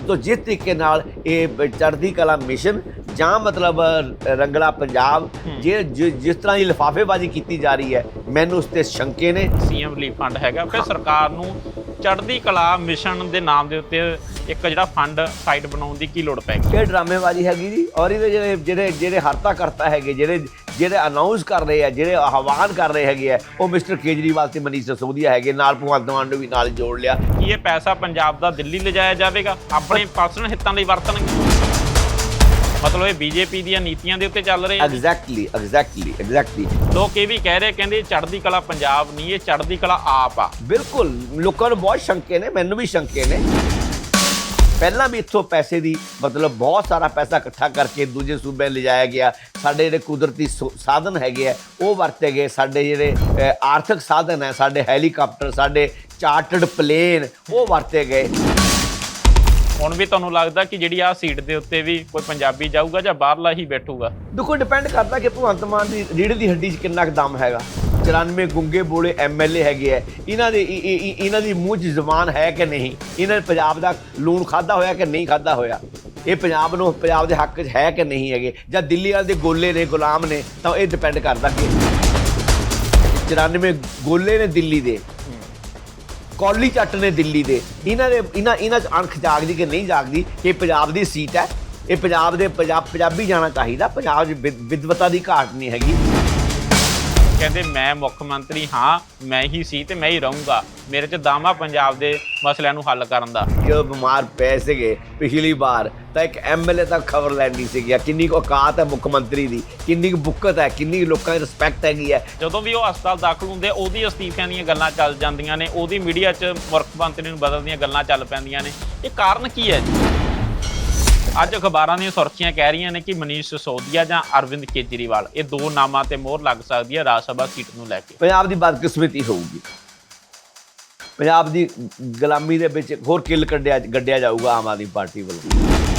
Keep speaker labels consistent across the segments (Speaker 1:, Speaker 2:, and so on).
Speaker 1: ਤੋਂ ਜਿਸ ਤਰੀਕੇ ਨਾਲ ਇਹ ਚੜ੍ਹਦੀ ਕਲਾ ਮਿਸ਼ਨ ਜਾਂ ਮਤਲਬ ਰੰਗਲਾ ਪੰਜਾਬ ਜੇ ਜਿ- ਜਿਸ ਤਰ੍ਹਾਂ ਦੀ ਲਿਫਾਫੇਬਾਜ਼ੀ ਕੀਤੀ ਜਾ ਰਹੀ ਹੈ ਮੈਨੂੰ ਉਸ ਤੇ ਸ਼ੰਕੇ ਨੇ।
Speaker 2: ਸੀਐਮ ਰਿਲੀਫ ਫੰਡ ਹੈਗਾ। ਫਿਰ ਸਰਕਾਰ ਨੂੰ ਚੜ੍ਹਦੀ ਕਲਾ ਮਿਸ਼ਨ ਦੇ ਨਾਮ ਦੇ ਉੱਤੇ ਇੱਕ ਜਿਹੜਾ ਫੰਡ ਸਾਈਟ ਬਣਾਉਣ ਦੀ ਕੀ ਲੋੜ ਪੈ ਗਈ?
Speaker 1: ਇਹ ਡਰਾਮੇਬਾਜ਼ੀ ਹੈਗੀ ਜੀ। ਔਰ ਇਹਦੇ ਜਿਹੜੇ ਜਿਹੜੇ ਜਿਹੜੇ ਹਰਤਾ ਕਰਤਾ ਹੈਗੇ ਜਿਹੜੇ ਜਿਹੜੇ ਅਨਾਉਂਸ ਕਰ ਰਹੇ ਆ ਜਿਹੜੇ ਆਹਵਾਨ ਕਰ ਰਹੇ ਹੈਗੇ ਆ ਉਹ ਮਿਸਟਰ ਕੇਜਰੀਵਾਲ ਤੇ ਮਨੀਸ਼ ਸਿਸੋਦੀਆ ਹੈਗੇ ਨਾਲ ਭਗਵੰਤ ਮਾਨ ਨੂੰ ਵੀ ਨਾਲ ਜੋੜ ਲਿਆ।
Speaker 2: ਕੀ ਇਹ ਪੈਸਾ ਪੰਜਾਬ ਦਾ ਦਿੱਲੀ ਲਿਜਾਇਆ ਜਾਵੇਗਾ? ਆਪਣੇ ਪਰਸਨਲ ਹਿੱਤਾਂ ਲਈ ਵਰਤਣਗੇ। ਮਤਲਬ ਇਹ ਬੀਜੇਪੀ ਦੀਆਂ ਨੀਤੀਆਂ ਦੇ ਉੱਤੇ ਚੱਲ ਰਹੇ ਆ।
Speaker 1: ਐਗਜ਼ੈਕਟਲੀ ਐਗਜ਼ੈਕਟਲੀ ਐਗਜ਼ੈਕਟਲੀ
Speaker 2: ਲੋਕ ਇਹ ਵੀ ਕਹਿ ਰਹੇ ਕਹਿੰਦੇ ਚੜ੍ਹਦੀ ਕਲਾ ਪੰਜਾਬ ਨਹੀਂ ਇਹ ਚੜ੍ਹਦੀ ਕਲਾ ਆਪ ਆ।
Speaker 1: ਬਿਲਕੁਲ ਲੋਕਾਂ ਨੂੰ ਬਹੁਤ ਸ਼ੰਕੇ ਨੇ ਮੈਨੂੰ ਵੀ ਸ਼ੰਕੇ ਨੇ। ਪਹਿਲਾਂ ਵੀ ਇੱਥੋਂ ਪੈਸੇ ਦੀ ਮਤਲਬ ਬਹੁਤ ਸਾਰਾ ਪੈਸਾ ਇਕੱਠਾ ਕਰਕੇ ਦੂਜੇ ਸੂਬੇ ਲਿਜਾਇਆ ਗਿਆ। ਸਾਡੇ ਜਿਹੜੇ ਕੁਦਰਤੀ ਸਾਧਨ ਹੈਗੇ ਆ ਉਹ ਵਰਤੇ ਗਏ। ਸਾਡੇ ਜਿਹੜੇ ਆਰਥਿਕ ਸਾਧਨ ਹੈ ਸਾਡੇ ਹੈਲੀਕਾਪਟਰ ਸਾਡੇ ਚਾਰਟਰਡ ਪਲੇਨ ਉਹ ਵਰਤੇ ਗਏ।
Speaker 2: ਹੁਣ ਵੀ ਤੁਹਾਨੂੰ ਲੱਗਦਾ ਕਿ ਜਿਹੜੀ ਆ ਸੀਟ ਦੇ ਉੱਤੇ ਵੀ ਕੋਈ ਪੰਜਾਬੀ ਜਾਊਗਾ ਜਾਂ ਬਾਹਰਲਾ ਹੀ ਬੈਠੂਗਾ?
Speaker 1: ਦੇਖੋ ਡਿਪੈਂਡ ਕਰਦਾ ਕਿ ਭਗਵੰਤ ਮਾਨ ਦੀ ਰੀੜ ਦੀ ਹੱਡੀ 'ਚ ਕਿੰਨਾ ਕੁ ਦਮ ਹੈਗਾ। 94 ਗੁੰਗੇ ਬੋਲੇ ਐਮਐਲਏ ਹੈਗੇ ਆ। ਇਹਨਾਂ ਦੇ ਇਹਨਾਂ ਦੀ ਮੂੰਹ 'ਚ ਜ਼ਬਾਨ ਹੈ ਕਿ ਨਹੀਂ? ਇਹਨਾਂ ਨੇ ਪੰਜਾਬ ਦਾ ਲੂਣ ਖਾਦਾ ਹੋਇਆ ਕਿ ਨਹੀਂ ਖਾਦਾ ਹੋਇਆ? ਇਹ ਪੰਜਾਬ ਨੂੰ, ਪੰਜਾਬ ਦੇ ਹੱਕ 'ਚ ਹੈ ਕਿ ਨਹੀਂ ਹੈਗੇ? ਜਾਂ ਦਿੱਲੀ ਵਾਲੇ ਦੇ ਗੋਲੇ ਨੇ, ਗੁਲਾਮ ਨੇ, ਤਾਂ ਇਹ ਡਿਪੈਂਡ ਕਰਦਾ ਕਿ 94 ਗੋਲੇ ਨੇ ਦਿੱਲੀ ਦੇ, ਕੌਲੀ ਚੱਟ ਨੇ ਦਿੱਲੀ ਦੇ। ਇਹਨਾਂ ਦੇ ਇਹਨਾਂ ਇਹਨਾਂ 'ਚ ਅਣਖ ਜਾਗਦੀ ਕਿ ਨਹੀਂ ਜਾਗਦੀ? ਕਿ ਇਹ ਪੰਜਾਬ ਦੀ ਸੀਟ ਹੈ। ਇਹ ਪੰਜਾਬ ਦੇ ਪੰਜਾਬ ਪੰਜਾਬੀ ਜਾਣਾ ਚਾਹੀਦਾ। ਪੰਜਾਬ 'ਚ ਵਿਦਵਤਾ ਦੀ ਘਾਟ ਨਹੀਂ ਹੈਗੀ।
Speaker 2: ਕਹਿੰਦੇ ਮੈਂ ਮੁੱਖ ਮੰਤਰੀ ਹਾਂ ਮੈਂ ਹੀ ਸੀ ਤੇ ਮੈਂ ਹੀ ਰਹੂੰਗਾ। ਮੇਰੇ 'ਚ ਦਾਮਾ ਪੰਜਾਬ ਦੇ ਮਸਲਿਆਂ ਨੂੰ ਹੱਲ ਕਰਨ ਦਾ।
Speaker 1: ਜਦੋਂ ਬਿਮਾਰ ਪਏ ਸੀਗੇ ਪਿਛਲੀ ਵਾਰ ਤਾਂ ਇੱਕ ਐਮਐਲਏ ਤੱਕ ਖਬਰ ਲੈਣੀ ਸੀਗੀ ਆ ਕਿੰਨੀ ਕੁ ਔਕਾਤ ਹੈ ਮੁੱਖ ਮੰਤਰੀ ਦੀ ਕਿੰਨੀ ਕੁ ਬੁੱਕਤ ਹੈ ਕਿੰਨੀ ਕੁ ਲੋਕਾਂ ਦੀ ਰਿਸਪੈਕਟ ਹੈਗੀ ਹੈ।
Speaker 2: ਜਦੋਂ ਵੀ ਉਹ ਹਸਪਤਾਲ ਦਾਖਲ ਹੁੰਦੇ ਉਹਦੀ ਅਸਤੀਫਿਆਂ ਦੀਆਂ ਗੱਲਾਂ ਚੱਲ ਜਾਂਦੀਆਂ ਨੇ ਉਹਦੀ ਮੀਡੀਆ 'ਚ ਮੁੱਖ ਮੰਤਰੀ ਨੂੰ ਬਦਲਣ ਦੀਆਂ ਗੱਲਾਂ ਚੱਲ ਪੈਂਦੀਆਂ ਨੇ। ਇਹ ਕਾਰਨ ਕੀ ਹੈ ਜੀ? ਅੱਜ ਅਖਬਾਰਾਂ ਦੀਆਂ ਸੁਰਖੀਆਂ ਕਹਿ ਰਹੀਆਂ ਨੇ ਕਿ ਮਨੀਸ਼ ਸਿਸੋਦੀਆ ਜਾਂ ਅਰਵਿੰਦ ਕੇਜਰੀਵਾਲ, ਇਹ ਦੋ ਨਾਮਾਂ ਤੇ ਮੋਹਰ ਲੱਗ ਸਕਦੀ ਹੈ ਰਾਜ ਸਭਾ ਸੀਟ ਨੂੰ ਲੈ ਕੇ।
Speaker 1: ਪੰਜਾਬ ਦੀ ਬਦਕਿਸਮਤੀ ਹੋਊਗੀ। ਪੰਜਾਬ ਦੀ ਗੁਲਾਮੀ ਦੇ ਵਿੱਚ ਹੋਰ ਕਿੱਲ ਕੱਢਿਆ ਗੱਡਿਆ ਜਾਊਗਾ ਆਮ ਆਦਮੀ ਪਾਰਟੀ ਵੱਲੋਂ।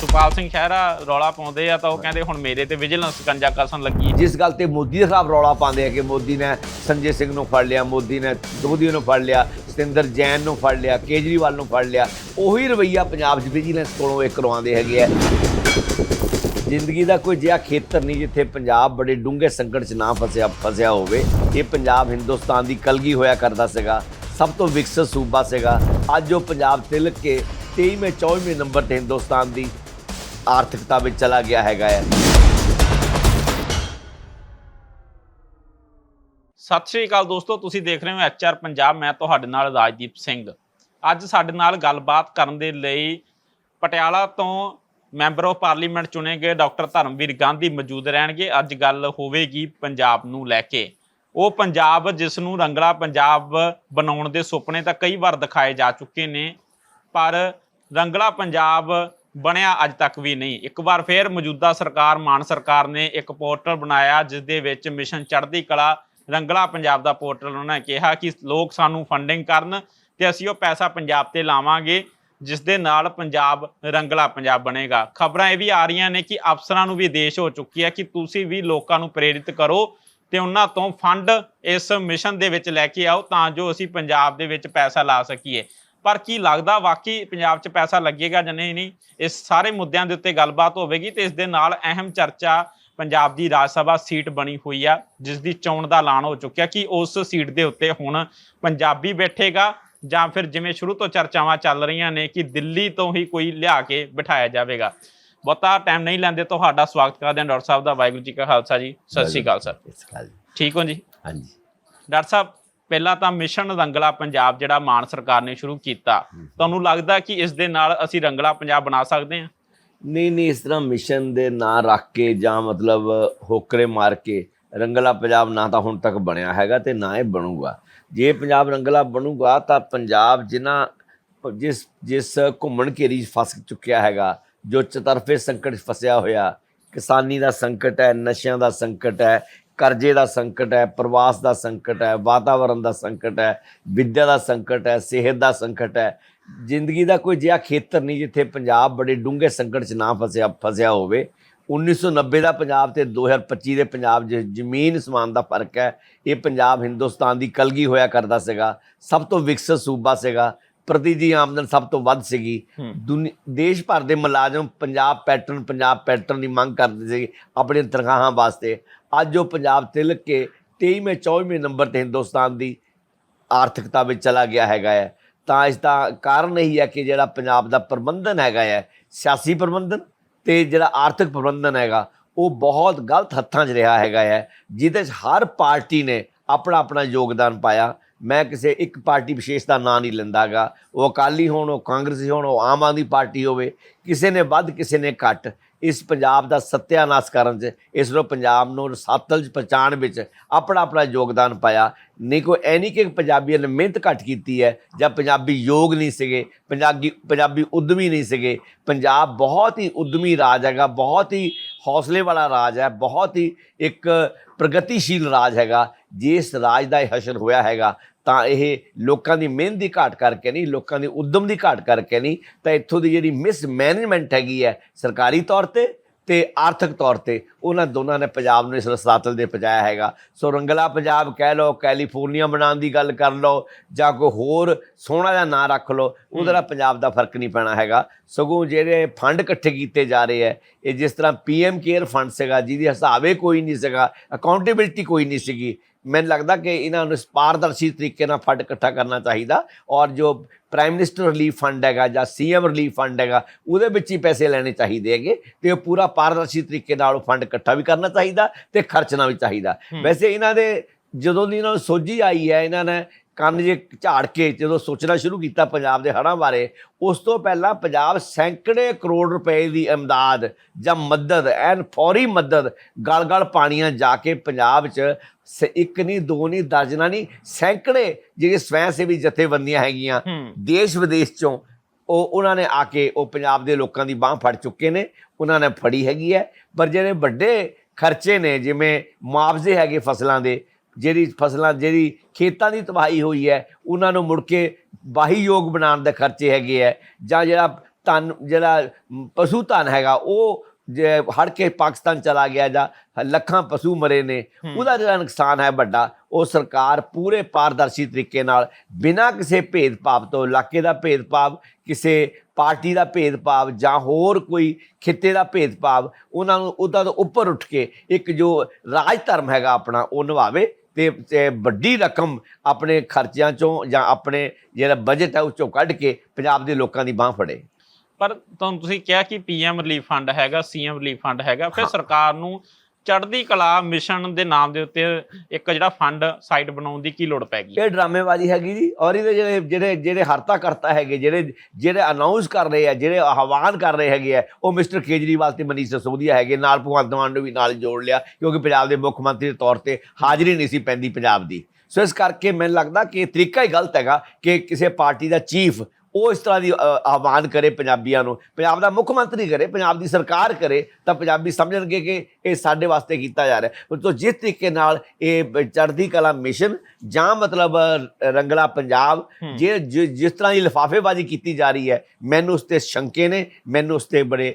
Speaker 2: ਸੁਪਾਲ ਸਿੰਘ ਖਹਿਰਾ ਰੌਲਾ ਪਾਉਂਦੇ ਆ ਤਾਂ ਉਹ ਕਹਿੰਦੇ ਹੁਣ ਮੇਰੇ ਤੇ ਵਿਜੀਲੈਂਸ ਕੰਜਾ ਕਸਣ ਲੱਗੀ।
Speaker 1: ਜਿਸ ਗੱਲ ਤੇ ਮੋਦੀ ਦੇ ਖਿਲਾਫ ਰੌਲਾ ਪਾਉਂਦੇ ਆ ਕਿ ਮੋਦੀ ਨੇ ਸੰਜੇ ਸਿੰਘ ਨੂੰ ਫੜ ਲਿਆ ਮੋਦੀ ਨੇ ਦੋਦੀ ਨੂੰ ਫੜ ਲਿਆ ਸਤਿੰਦਰ ਜੈਨ ਨੂੰ ਫੜ ਲਿਆ ਕੇਜਰੀਵਾਲ ਨੂੰ ਫੜ ਲਿਆ ਉਹੀ ਰਵਈਆ ਪੰਜਾਬ 'ਚ ਵਿਜੀਲੈਂਸ ਕੋਲੋਂ ਇਹ ਕਰਵਾਉਂਦੇ ਹੈਗੇ ਆ। ਜ਼ਿੰਦਗੀ ਦਾ ਕੋਈ ਜਿਹਾ ਖੇਤਰ ਨਹੀਂ ਜਿੱਥੇ ਪੰਜਾਬ ਬੜੇ ਡੂੰਘੇ ਸੰਕਟ 'ਚ ਨਾ ਫਸਿਆ ਫਸਿਆ ਹੋਵੇ ਇਹ ਪੰਜਾਬ ਹਿੰਦੁਸਤਾਨ ਦੀ ਕਲਗੀ ਹੋਇਆ ਕਰਦਾ ਸੀਗਾ ਸਭ ਤੋਂ ਵਿਕਸਿਤ ਸੂਬਾ ਸੀਗਾ। ਅੱਜ ਉਹ ਪੰਜਾਬ ਤਿਲਕ ਕੇ 23ਵੇਂ 24ਵੇਂ ਨੰਬਰ ਤੇ ਹਿੰਦੁਸਤਾਨ ਦੀ ਆਰਥਿਕਤਾ ਵਿੱਚ ਚਲਾ ਗਿਆ ਹੈਗਾ ਹੈ।
Speaker 2: ਸਤਿ ਸ਼੍ਰੀ ਅਕਾਲ ਦੋਸਤੋ, ਤੁਸੀਂ ਦੇਖ ਰਹੇ ਹੋ ਐਚਆਰ ਪੰਜਾਬ, ਮੈਂ ਤੁਹਾਡੇ ਨਾਲ ਰਾਜਦੀਪ ਸਿੰਘ। ਅੱਜ ਸਾਡੇ ਨਾਲ ਗੱਲਬਾਤ ਕਰਨ ਦੇ ਲਈ ਪਟਿਆਲਾ ਤੋਂ ਮੈਂਬਰ ਆਫ ਪਾਰਲੀਮੈਂਟ ਚੁਣੇ ਗਏ ਡਾਕਟਰ ਧਰਮਵੀਰ ਗਾਂਧੀ ਮੌਜੂਦ ਰਹਿਣਗੇ। ਅੱਜ ਗੱਲ ਹੋਵੇਗੀ ਪੰਜਾਬ ਨੂੰ ਲੈ ਕੇ। ਉਹ ਪੰਜਾਬ ਜਿਸ ਨੂੰ ਰੰਗਲਾ ਪੰਜਾਬ ਬਣਾਉਣ ਦੇ ਸੁਪਨੇ ਤਾਂ ਕਈ ਵਾਰ ਦਿਖਾਏ ਜਾ ਚੁੱਕੇ ਨੇ, ਪਰ ਰੰਗਲਾ ਪੰਜਾਬ ਬਣਿਆ ਅੱਜ ਤੱਕ ਵੀ ਨਹੀਂ। ਇੱਕ ਵਾਰ ਫੇਰ ਮੌਜੂਦਾ ਸਰਕਾਰ, ਮਾਨ ਸਰਕਾਰ ਨੇ ਇੱਕ ਪੋਰਟਲ ਬਣਾਇਆ ਜਿਸ ਦੇ ਵਿੱਚ ਮਿਸ਼ਨ ਚੜ੍ਹਦੀ ਕਲਾ, ਰੰਗਲਾ ਪੰਜਾਬ ਦਾ ਪੋਰਟਲ ਉਹਨਾਂ ਨੇ ਕਿਹਾ ਕਿ ਲੋਕ ਸਾਨੂੰ ਫੰਡਿੰਗ ਕਰਨ ਤੇ ਅਸੀਂ ਉਹ ਪੈਸਾ ਪੰਜਾਬ ਤੇ ਲਾਵਾਂਗੇ ਜਿਸ ਦੇ ਨਾਲ ਪੰਜਾਬ, ਰੰਗਲਾ ਪੰਜਾਬ ਬਣੇਗਾ। ਖਬਰਾਂ ਇਹ ਵੀ ਆ ਰਹੀਆਂ ਨੇ ਕਿ ਅਫਸਰਾਂ ਨੂੰ ਵੀ ਦੇਸ਼ ਹੋ ਚੁੱਕੀ ਹੈ ਕਿ ਤੁਸੀਂ ਵੀ ਲੋਕਾਂ ਨੂੰ ਪ੍ਰੇਰਿਤ ਕਰੋ ਤੇ ਉਹਨਾਂ ਤੋਂ ਫੰਡ ਇਸ ਮਿਸ਼ਨ ਦੇ ਵਿੱਚ ਲੈ ਕੇ ਆਓ ਤਾਂ ਜੋ ਅਸੀਂ ਪੰਜਾਬ ਦੇ ਵਿੱਚ ਪੈਸਾ ਲਾ ਸਕੀਏ। ਪਰ ਕੀ ਲੱਗਦਾ ਵਾਕਈ ਪੰਜਾਬ 'ਚ ਪੈਸਾ ਲੱਗੇਗਾ ਜਾਂ ਨਹੀਂ ਨਹੀਂ? ਇਸ ਸਾਰੇ ਮੁੱਦਿਆਂ ਦੇ ਉੱਤੇ ਗੱਲਬਾਤ ਹੋਵੇਗੀ ਤੇ ਇਸ ਦੇ ਨਾਲ ਅਹਿਮ ਚਰਚਾ ਪੰਜਾਬ ਦੀ ਰਾਜ ਸਭਾ ਸੀਟ ਬਣੀ ਹੋਈ ਆ ਜਿਸ ਦੀ ਚੋਣ ਦਾ ਐਲਾਨ ਹੋ ਚੁੱਕਿਆ ਕਿ ਉਸ ਸੀਟ ਦੇ ਉੱਤੇ ਹੁਣ ਪੰਜਾਬੀ ਬੈਠੇਗਾ ਜਾਂ ਫਿਰ ਜਿਵੇਂ ਸ਼ੁਰੂ ਤੋਂ ਚਰਚਾਵਾਂ ਚੱਲ ਰਹੀਆਂ ਨੇ ਕਿ ਦਿੱਲੀ ਤੋਂ ਹੀ ਕੋਈ ਲਿਆ ਕੇ ਬਿਠਾਇਆ ਜਾਵੇਗਾ। ਬਹੁਤਾ ਟਾਈਮ ਨਹੀਂ ਲੈਂਦੇ ਤੁਹਾਡਾ ਸਵਾਗਤ ਕਰਦੇ ਹਾਂ ਡਾਕਟਰ ਸਾਹਿਬ ਦਾ ਵਾਹਿਗੁਰੂ ਜੀ ਕਾ ਖਾਲਸਾ ਜੀ ਸਤਿ ਸ਼੍ਰੀ ਅਕਾਲ ਸਰ। ਠੀਕ ਹੋ ਜੀ?
Speaker 1: ਹਾਂਜੀ।
Speaker 2: ਡਾਕਟਰ ਸਾਹਿਬ ਪਹਿਲਾਂ ਤਾਂ ਮਿਸ਼ਨ ਰੰਗਲਾ ਪੰਜਾਬ ਜਿਹੜਾ ਮਾਨ ਸਰਕਾਰ ਨੇ ਸ਼ੁਰੂ ਕੀਤਾ ਤੁਹਾਨੂੰ ਲੱਗਦਾ ਕਿ ਇਸ ਦੇ ਨਾਲ ਅਸੀਂ ਰੰਗਲਾ ਪੰਜਾਬ ਬਣਾ ਸਕਦੇ ਹਾਂ?
Speaker 1: ਨਹੀਂ ਨਹੀਂ ਇਸ ਤਰ੍ਹਾਂ ਮਿਸ਼ਨ ਦੇ ਨਾਂ ਰੱਖ ਕੇ ਜਾਂ ਮਤਲਬ ਹੋਕਰੇ ਮਾਰ ਕੇ ਰੰਗਲਾ ਪੰਜਾਬ ਨਾ ਤਾਂ ਹੁਣ ਤੱਕ ਬਣਿਆ ਹੈਗਾ ਤੇ ਨਾ ਇਹ ਬਣੂਗਾ। ਜੇ ਪੰਜਾਬ ਰੰਗਲਾ ਬਣੂਗਾ ਤਾਂ ਪੰਜਾਬ ਜਿਨ੍ਹਾਂ ਜਿਸ ਜਿਸ ਘੁੰਮਣ ਘੇਰੀ ਫਸ ਚੁੱਕਿਆ ਹੈਗਾ ਜੋ ਚਤਰਫੇ ਸੰਕਟ ਫਸਿਆ ਹੋਇਆ ਕਿਸਾਨੀ ਦਾ ਸੰਕਟ ਹੈ ਨਸ਼ਿਆਂ ਦਾ ਸੰਕਟ ਹੈ ਕਰਜ਼ੇ ਦਾ ਸੰਕਟ ਹੈ ਪ੍ਰਵਾਸ ਦਾ ਸੰਕਟ ਹੈ ਵਾਤਾਵਰਣ ਦਾ ਸੰਕਟ ਹੈ ਵਿੱਦਿਆ ਦਾ ਸੰਕਟ ਹੈ ਸਿਹਤ ਦਾ ਸੰਕਟ ਹੈ। ਜ਼ਿੰਦਗੀ ਦਾ ਕੋਈ ਜਿਹਾ ਖੇਤਰ ਨਹੀਂ ਜਿੱਥੇ ਪੰਜਾਬ ਬੜੇ ਡੂੰਘੇ ਸੰਕਟ 'ਚ ਨਾ ਫਸਿਆ ਫਸਿਆ ਹੋਵੇ। 1990 ਦਾ ਪੰਜਾਬ ਤੇ 2025 ਦੇ ਪੰਜਾਬ 'ਚ ਜ਼ਮੀਨ ਸਮਾਨ ਦਾ ਫ਼ਰਕ ਹੈ। ਇਹ ਪੰਜਾਬ ਹਿੰਦੁਸਤਾਨ ਦੀ ਕਲਗੀ ਹੋਇਆ ਕਰਦਾ ਸੀਗਾ। ਸਭ ਤੋਂ ਵਿਕਸਿਤ ਸੂਬਾ ਸੀਗਾ। ਪ੍ਰਤੀ ਦੀ ਆਮਦਨ ਸਭ ਤੋਂ ਵੱਧ ਸੀਗੀ। ਦੇਸ਼ ਭਰ ਦੇ ਮੁਲਾਜ਼ਮ ਪੰਜਾਬ ਪੈਟਰਨ ਪੰਜਾਬ ਪੈਟਰਨ ਦੀ ਮੰਗ ਕਰਦੇ ਸੀ ਆਪਣੀਆਂ ਤਨਖਾਹਾਂ ਵਾਸਤੇ। ਅੱਜ ਉਹ ਪੰਜਾਬ ਤਿਲਕ ਕੇ 23ਵੇਂ 24ਵੇਂ ਨੰਬਰ ਤੇ ਹਿੰਦੁਸਤਾਨ ਦੀ ਆਰਥਿਕਤਾ ਵਿੱਚ ਚਲਾ ਗਿਆ ਹੈਗਾ ਹੈ। ਤਾਂ ਇਸ ਦਾ ਕਾਰਨ ਇਹੀ ਹੈ ਕਿ ਜਿਹੜਾ ਪੰਜਾਬ ਦਾ ਪ੍ਰਬੰਧਨ ਹੈਗਾ ਹੈ, ਸਿਆਸੀ ਪ੍ਰਬੰਧਨ ਤੇ ਜਿਹੜਾ ਆਰਥਿਕ ਪ੍ਰਬੰਧਨ ਹੈਗਾ, ਉਹ ਬਹੁਤ ਗਲਤ ਹੱਥਾਂ 'ਚ ਰਿਹਾ ਹੈਗਾ ਹੈ, ਜਿਹਦੇ 'ਚ ਹਰ ਪਾਰਟੀ ਨੇ ਆਪਣਾ ਆਪਣਾ ਯੋਗਦਾਨ ਪਾਇਆ। ਮੈਂ ਕਿਸੇ ਇੱਕ ਪਾਰਟੀ ਵਿਸ਼ੇਸ਼ ਦਾ ਨਾਂ ਨਹੀਂ ਲੈਂਦਾਗਾ। ਉਹ ਅਕਾਲੀ ਹੋਣ, ਉਹ ਕਾਂਗਰਸੀ ਹੋਣ, ਉਹ ਆਮ ਆਦਮੀ ਪਾਰਟੀ ਹੋਵੇ, ਕਿਸੇ ਨੇ ਵੱਧ, ਕਿਸੇ ਨੇ ਘੱਟ। ਇਸ ਪੰਜਾਬ ਦਾ ਸਤਿਆਨਾਸ਼ ਕਰਨ 'ਚ, ਇਸ ਨੂੰ ਪੰਜਾਬ ਨੂੰ ਰਸਾਤਲ 'ਚ ਪਹੁੰਚਾਉਣ ਵਿੱਚ ਆਪਣਾ ਆਪਣਾ ਯੋਗਦਾਨ ਪਾਇਆ। ਨਹੀਂ ਕੋਈ ਐ ਨਹੀਂ ਕਿ ਪੰਜਾਬੀਆਂ ਨੇ ਮਿਹਨਤ ਘੱਟ ਕੀਤੀ ਹੈ, ਜਾਂ ਪੰਜਾਬੀ ਯੋਗ ਨਹੀਂ ਸੀਗੇ, ਪੰਜਾਬੀ ਪੰਜਾਬੀ ਉਦਮੀ ਨਹੀਂ ਸੀਗੇ। ਪੰਜਾਬ ਬਹੁਤ ਹੀ ਉਦਮੀ ਰਾਜ ਹੈਗਾ, ਬਹੁਤ ਹੀ ਹੌਸਲੇ ਵਾਲਾ ਰਾਜ ਹੈ, ਬਹੁਤ ਹੀ ਇੱਕ ਪ੍ਰਗਤੀਸ਼ੀਲ ਰਾਜ ਹੈਗਾ। ਜਿਸ ਰਾਜ ਦਾ ਇਹ ਹਸ਼ਰ ਹੋਇਆ ਹੈਗਾ ਤਾਂ ਇਹ ਲੋਕਾਂ ਦੀ ਮਿਹਨਤ ਦੀ ਘਾਟ ਕਰਕੇ ਨਹੀਂ ਲੋਕਾਂ ਦੀ ਉਦਮ ਦੀ ਘਾਟ ਕਰਕੇ ਨਹੀਂ ਤਾਂ ਇੱਥੋਂ ਦੀ ਜਿਹੜੀ ਮਿਸ ਮੈਨੇਜਮੈਂਟ ਹੈਗੀ ਹੈ ਸਰਕਾਰੀ ਤੌਰ ਤੇ ਤੇ ਆਰਥਿਕ ਤੌਰ ਤੇ ਉਹਨਾਂ ਦੋਨਾਂ ਨੇ ਪੰਜਾਬ ਨੂੰ ਇਸ ਰਸਾਤਲ ਦੇ ਪਹੁੰਚਾਇਆ ਹੈਗਾ। ਸੋ ਰੰਗਲਾ ਪੰਜਾਬ ਕਹਿ ਲਓ ਕੈਲੀਫੋਰਨੀਆ ਬਣਾਉਣ ਦੀ ਗੱਲ ਕਰ ਲਓ ਜਾਂ ਕੋਈ ਹੋਰ ਸੋਹਣਾ ਜਿਹਾ ਨਾਂ ਰੱਖ ਲਓ ਉਹਦੇ ਨਾਲ ਪੰਜਾਬ ਦਾ ਫ਼ਰਕ ਨਹੀਂ ਪੈਣਾ ਹੈਗਾ। ਸਗੋਂ ਜਿਹੜੇ ਫੰਡ ਇਕੱਠੇ ਕੀਤੇ ਜਾ ਰਹੇ ਹੈ ਇਹ ਜਿਸ ਤਰ੍ਹਾਂ ਪੀਐਮ ਕੇਅਰ ਫੰਡ ਸੀਗਾ ਜਿਹਦੀ ਹਿਸਾਬੇ ਕੋਈ ਨਹੀਂ ਸੀਗਾ ਅਕਾਊਂਟੇਬਿਲਟੀ ਕੋਈ ਨਹੀਂ ਸੀਗੀ ਮੈਨੂੰ ਲੱਗਦਾ ਕਿ ਇਹਨਾਂ ਨੂੰ ਪਾਰਦਰਸ਼ੀ ਤਰੀਕੇ ਨਾਲ ਫੰਡ ਇਕੱਠਾ ਕਰਨਾ ਚਾਹੀਦਾ ਔਰ ਜੋ ਪ੍ਰਾਈਮ ਮਿਨਿਸਟਰ ਰਿਲੀਫ ਫੰਡ ਹੈਗਾ ਜਾਂ ਸੀਐਮ ਰਿਲੀਫ ਫੰਡ ਹੈਗਾ ਉਹਦੇ ਵਿੱਚ ਹੀ ਪੈਸੇ ਲੈਣੇ ਚਾਹੀਦੇ ਹੈਗੇ ਤੇ ਉਹ ਪੂਰਾ ਪਾਰਦਰਸ਼ੀ ਤਰੀਕੇ ਨਾਲ ਉਹ ਫੰਡ ਇਕੱਠਾ ਵੀ ਕਰਨਾ ਚਾਹੀਦਾ ਤੇ ਖਰਚਣਾ ਵੀ ਚਾਹੀਦਾ। ਵੈਸੇ ਇਹਨਾਂ ਦੇ ਜਦੋਂ ਦੀ ਇਹਨਾਂ ਨੂੰ ਸੋਝੀ ਆਈ ਹੈ ਇਹਨਾਂ ਨੇ ਕੰਨ ਜੇ ਝਾੜ ਕੇ ਜਦੋਂ ਸੋਚਣਾ ਸ਼ੁਰੂ ਕੀਤਾ ਪੰਜਾਬ ਦੇ ਹੜ੍ਹਾਂ ਬਾਰੇ ਉਸ ਤੋਂ ਪਹਿਲਾਂ ਪੰਜਾਬ ਸੈਂਕੜੇ ਕਰੋੜ ਰੁਪਏ ਦੀ ਇਮਦਾਦ ਜਾਂ ਮਦਦ ਐਨ ਫੌਰੀ ਮਦਦ ਗਲ-ਗਲ ਪਾਣੀਆਂ ਜਾ ਕੇ ਪੰਜਾਬ 'ਚ ਇੱਕ ਨਹੀਂ ਦੋ ਨਹੀਂ ਦਰਜਨਾਂ ਨਹੀਂ ਸੈਂਕੜੇ ਜਿਹੜੇ ਸਵੈ ਸੇਵੀ ਜਥੇਬੰਦੀਆਂ ਹੈਗੀਆਂ ਦੇਸ਼ ਵਿਦੇਸ਼ ਚੋਂ ਉਹ ਉਹਨਾਂ ਨੇ ਆ ਕੇ ਉਹ ਪੰਜਾਬ ਦੇ ਲੋਕਾਂ ਦੀ ਬਾਹ ਫੜ ਚੁੱਕੇ ਨੇ ਉਹਨਾਂ ਨੇ ਫੜੀ ਹੈਗੀ ਹੈ ਪਰ ਜਿਹੜੇ ਵੱਡੇ ਖਰਚੇ ਨੇ ਜਿਵੇਂ ਮੁਆਵਜ਼ੇ ਹੈਗੇ ਫਸਲਾਂ ਦੇ ਜਿਹੜੀ ਫਸਲਾਂ ਜਿਹੜੀ ਖੇਤਾਂ ਦੀ ਤਬਾਹੀ ਹੋਈ ਹੈ ਉਹਨਾਂ ਨੂੰ ਮੁੜ ਕੇ ਵਾਹੀਯੋਗ ਬਣਾਉਣ ਦੇ ਖਰਚੇ ਹੈਗੇ ਹੈ ਜਾਂ ਜਿਹੜਾ ਧਨ ਜਿਹੜਾ ਪਸ਼ੂ ਧਨ ਹੈਗਾ ਉਹ ਜੇ ਹੜ ਕੇ ਪਾਕਿਸਤਾਨ ਚਲਾ ਗਿਆ ਜਾਂ ਲੱਖਾਂ ਪਸ਼ੂ ਮਰੇ ਨੇ। ਉਹਦਾ ਜਿਹੜਾ ਨੁਕਸਾਨ ਹੈ ਵੱਡਾ ਉਹ ਸਰਕਾਰ ਪੂਰੇ ਪਾਰਦਰਸ਼ੀ ਤਰੀਕੇ ਨਾਲ ਬਿਨਾਂ ਕਿਸੇ ਭੇਦਭਾਵ ਤੋਂ ਇਲਾਕੇ ਦਾ ਭੇਦਭਾਵ ਕਿਸੇ ਪਾਰਟੀ ਦਾ ਭੇਦਭਾਵ ਜਾਂ ਹੋਰ ਕੋਈ ਖਿੱਤੇ ਦਾ ਭੇਦਭਾਵ ਉਹਨਾਂ ਨੂੰ ਉਹਦਾ ਤੋਂ ਉੱਪਰ ਉੱਠ ਕੇ ਇੱਕ ਜੋ ਰਾਜ ਧਰਮ ਹੈਗਾ ਆਪਣਾ ਉਹ ਨਿਭਾਵੇ ਤੇ ਵੱਡੀ ਰਕਮ ਆਪਣੇ ਖਰਚਿਆਂ ਚੋਂ ਜਾਂ ਆਪਣੇ ਜਿਹੜਾ ਬਜਟ ਹੈ ਉਹ ਚੋਂ ਕੱਢ ਕੇ ਪੰਜਾਬ ਦੇ ਲੋਕਾਂ ਦੀ ਬਾਹ ਫੜੇ
Speaker 2: ਪਰ ਤੁਹਾਨੂੰ ਤੁਸੀਂ ਕਿਹਾ ਕਿ ਪੀਐਮ ਰਿਲੀਫ ਫੰਡ ਹੈਗਾ ਸੀਐਮ ਰਿਲੀਫ ਫੰਡ ਹੈਗਾ ਫਿਰ। ਸਰਕਾਰ ਨੂੰ ਚੜ੍ਹਦੀ ਕਲਾ ਮਿਸ਼ਨ ਦੇ ਨਾਮ ਦੇ ਉੱਤੇ ਇੱਕ ਜਿਹੜਾ ਫੰਡ ਸਾਈਟ ਬਣਾਉਣ ਦੀ ਕੀ ਲੋੜ ਪੈ ਗਈ?
Speaker 1: ਇਹ ਡਰਾਮੇਬਾਜ਼ੀ ਹੈਗੀ ਜੀ, ਔਰ ਇਹਦੇ ਜਿਹੜੇ ਜਿਹੜੇ ਜਿਹੜੇ ਹਰਤਾ ਕਰਤਾ ਹੈਗੇ, ਜਿਹੜੇ ਜਿਹੜੇ ਅਨਾਉਂਸ ਕਰ ਰਹੇ ਆ, ਜਿਹੜੇ ਆਹਵਾਨ ਕਰ ਰਹੇ ਹੈਗੇ ਆ, ਉਹ ਮਿਸਟਰ ਕੇਜਰੀਵਾਲ ਤੇ ਮਨੀਸ਼ ਸਸੋਦੀਆ ਹੈਗੇ, ਨਾਲ ਭਗਵੰਤ ਮਾਨ ਨੂੰ ਵੀ ਨਾਲ ਜੋੜ ਲਿਆ, ਕਿਉਂਕਿ ਪੰਜਾਬ ਦੇ ਮੁੱਖ ਮੰਤਰੀ ਦੇ ਤੌਰ ਤੇ ਹਾਜ਼ਰੀ ਨਹੀਂ ਸੀ ਪੈਂਦੀ ਪੰਜਾਬ ਦੀ। ਸੋ ਇਸ ਕਰਕੇ ਮੈਨੂੰ ਲੱਗਦਾ ਕਿ ਇਹ ਤਰੀਕਾ ਹੀ ਗਲਤ ਹੈਗਾ ਕਿ ਕਿਸੇ ਪਾਰਟੀ ਦਾ ਚੀਫ ਉਹ ਇਸ ਤਰ੍ਹਾਂ ਦੀ ਆਹਵਾਨ ਕਰੇ ਪੰਜਾਬੀਆਂ ਨੂੰ। ਪੰਜਾਬ ਦਾ ਮੁੱਖ ਮੰਤਰੀ ਕਰੇ ਪੰਜਾਬ ਦੀ ਸਰਕਾਰ ਕਰੇ ਤਾਂ ਪੰਜਾਬੀ ਸਮਝਣਗੇ ਕਿ ਇਹ ਸਾਡੇ ਵਾਸਤੇ ਕੀਤਾ ਜਾ ਰਿਹਾ। ਹੈ। ਤੋ ਜਿਸ ਤਰੀਕੇ ਨਾਲ ਇਹ ਚੜ੍ਹਦੀ ਕਲਾ ਮਿਸ਼ਨ ਜਾਂ ਮਤਲਬ ਰੰਗਲਾ ਪੰਜਾਬ। ਜੇ ਜਿਸ ਤਰ੍ਹਾਂ ਦੀ ਲਿਫਾਫੇਬਾਜ਼ੀ ਕੀਤੀ ਜਾ ਰਹੀ ਹੈ ਮੈਨੂੰ ਉਸ ਤੇ ਸ਼ੰਕੇ ਨੇ ਮੈਨੂੰ ਉਸ ਤੇ ਬੜੇ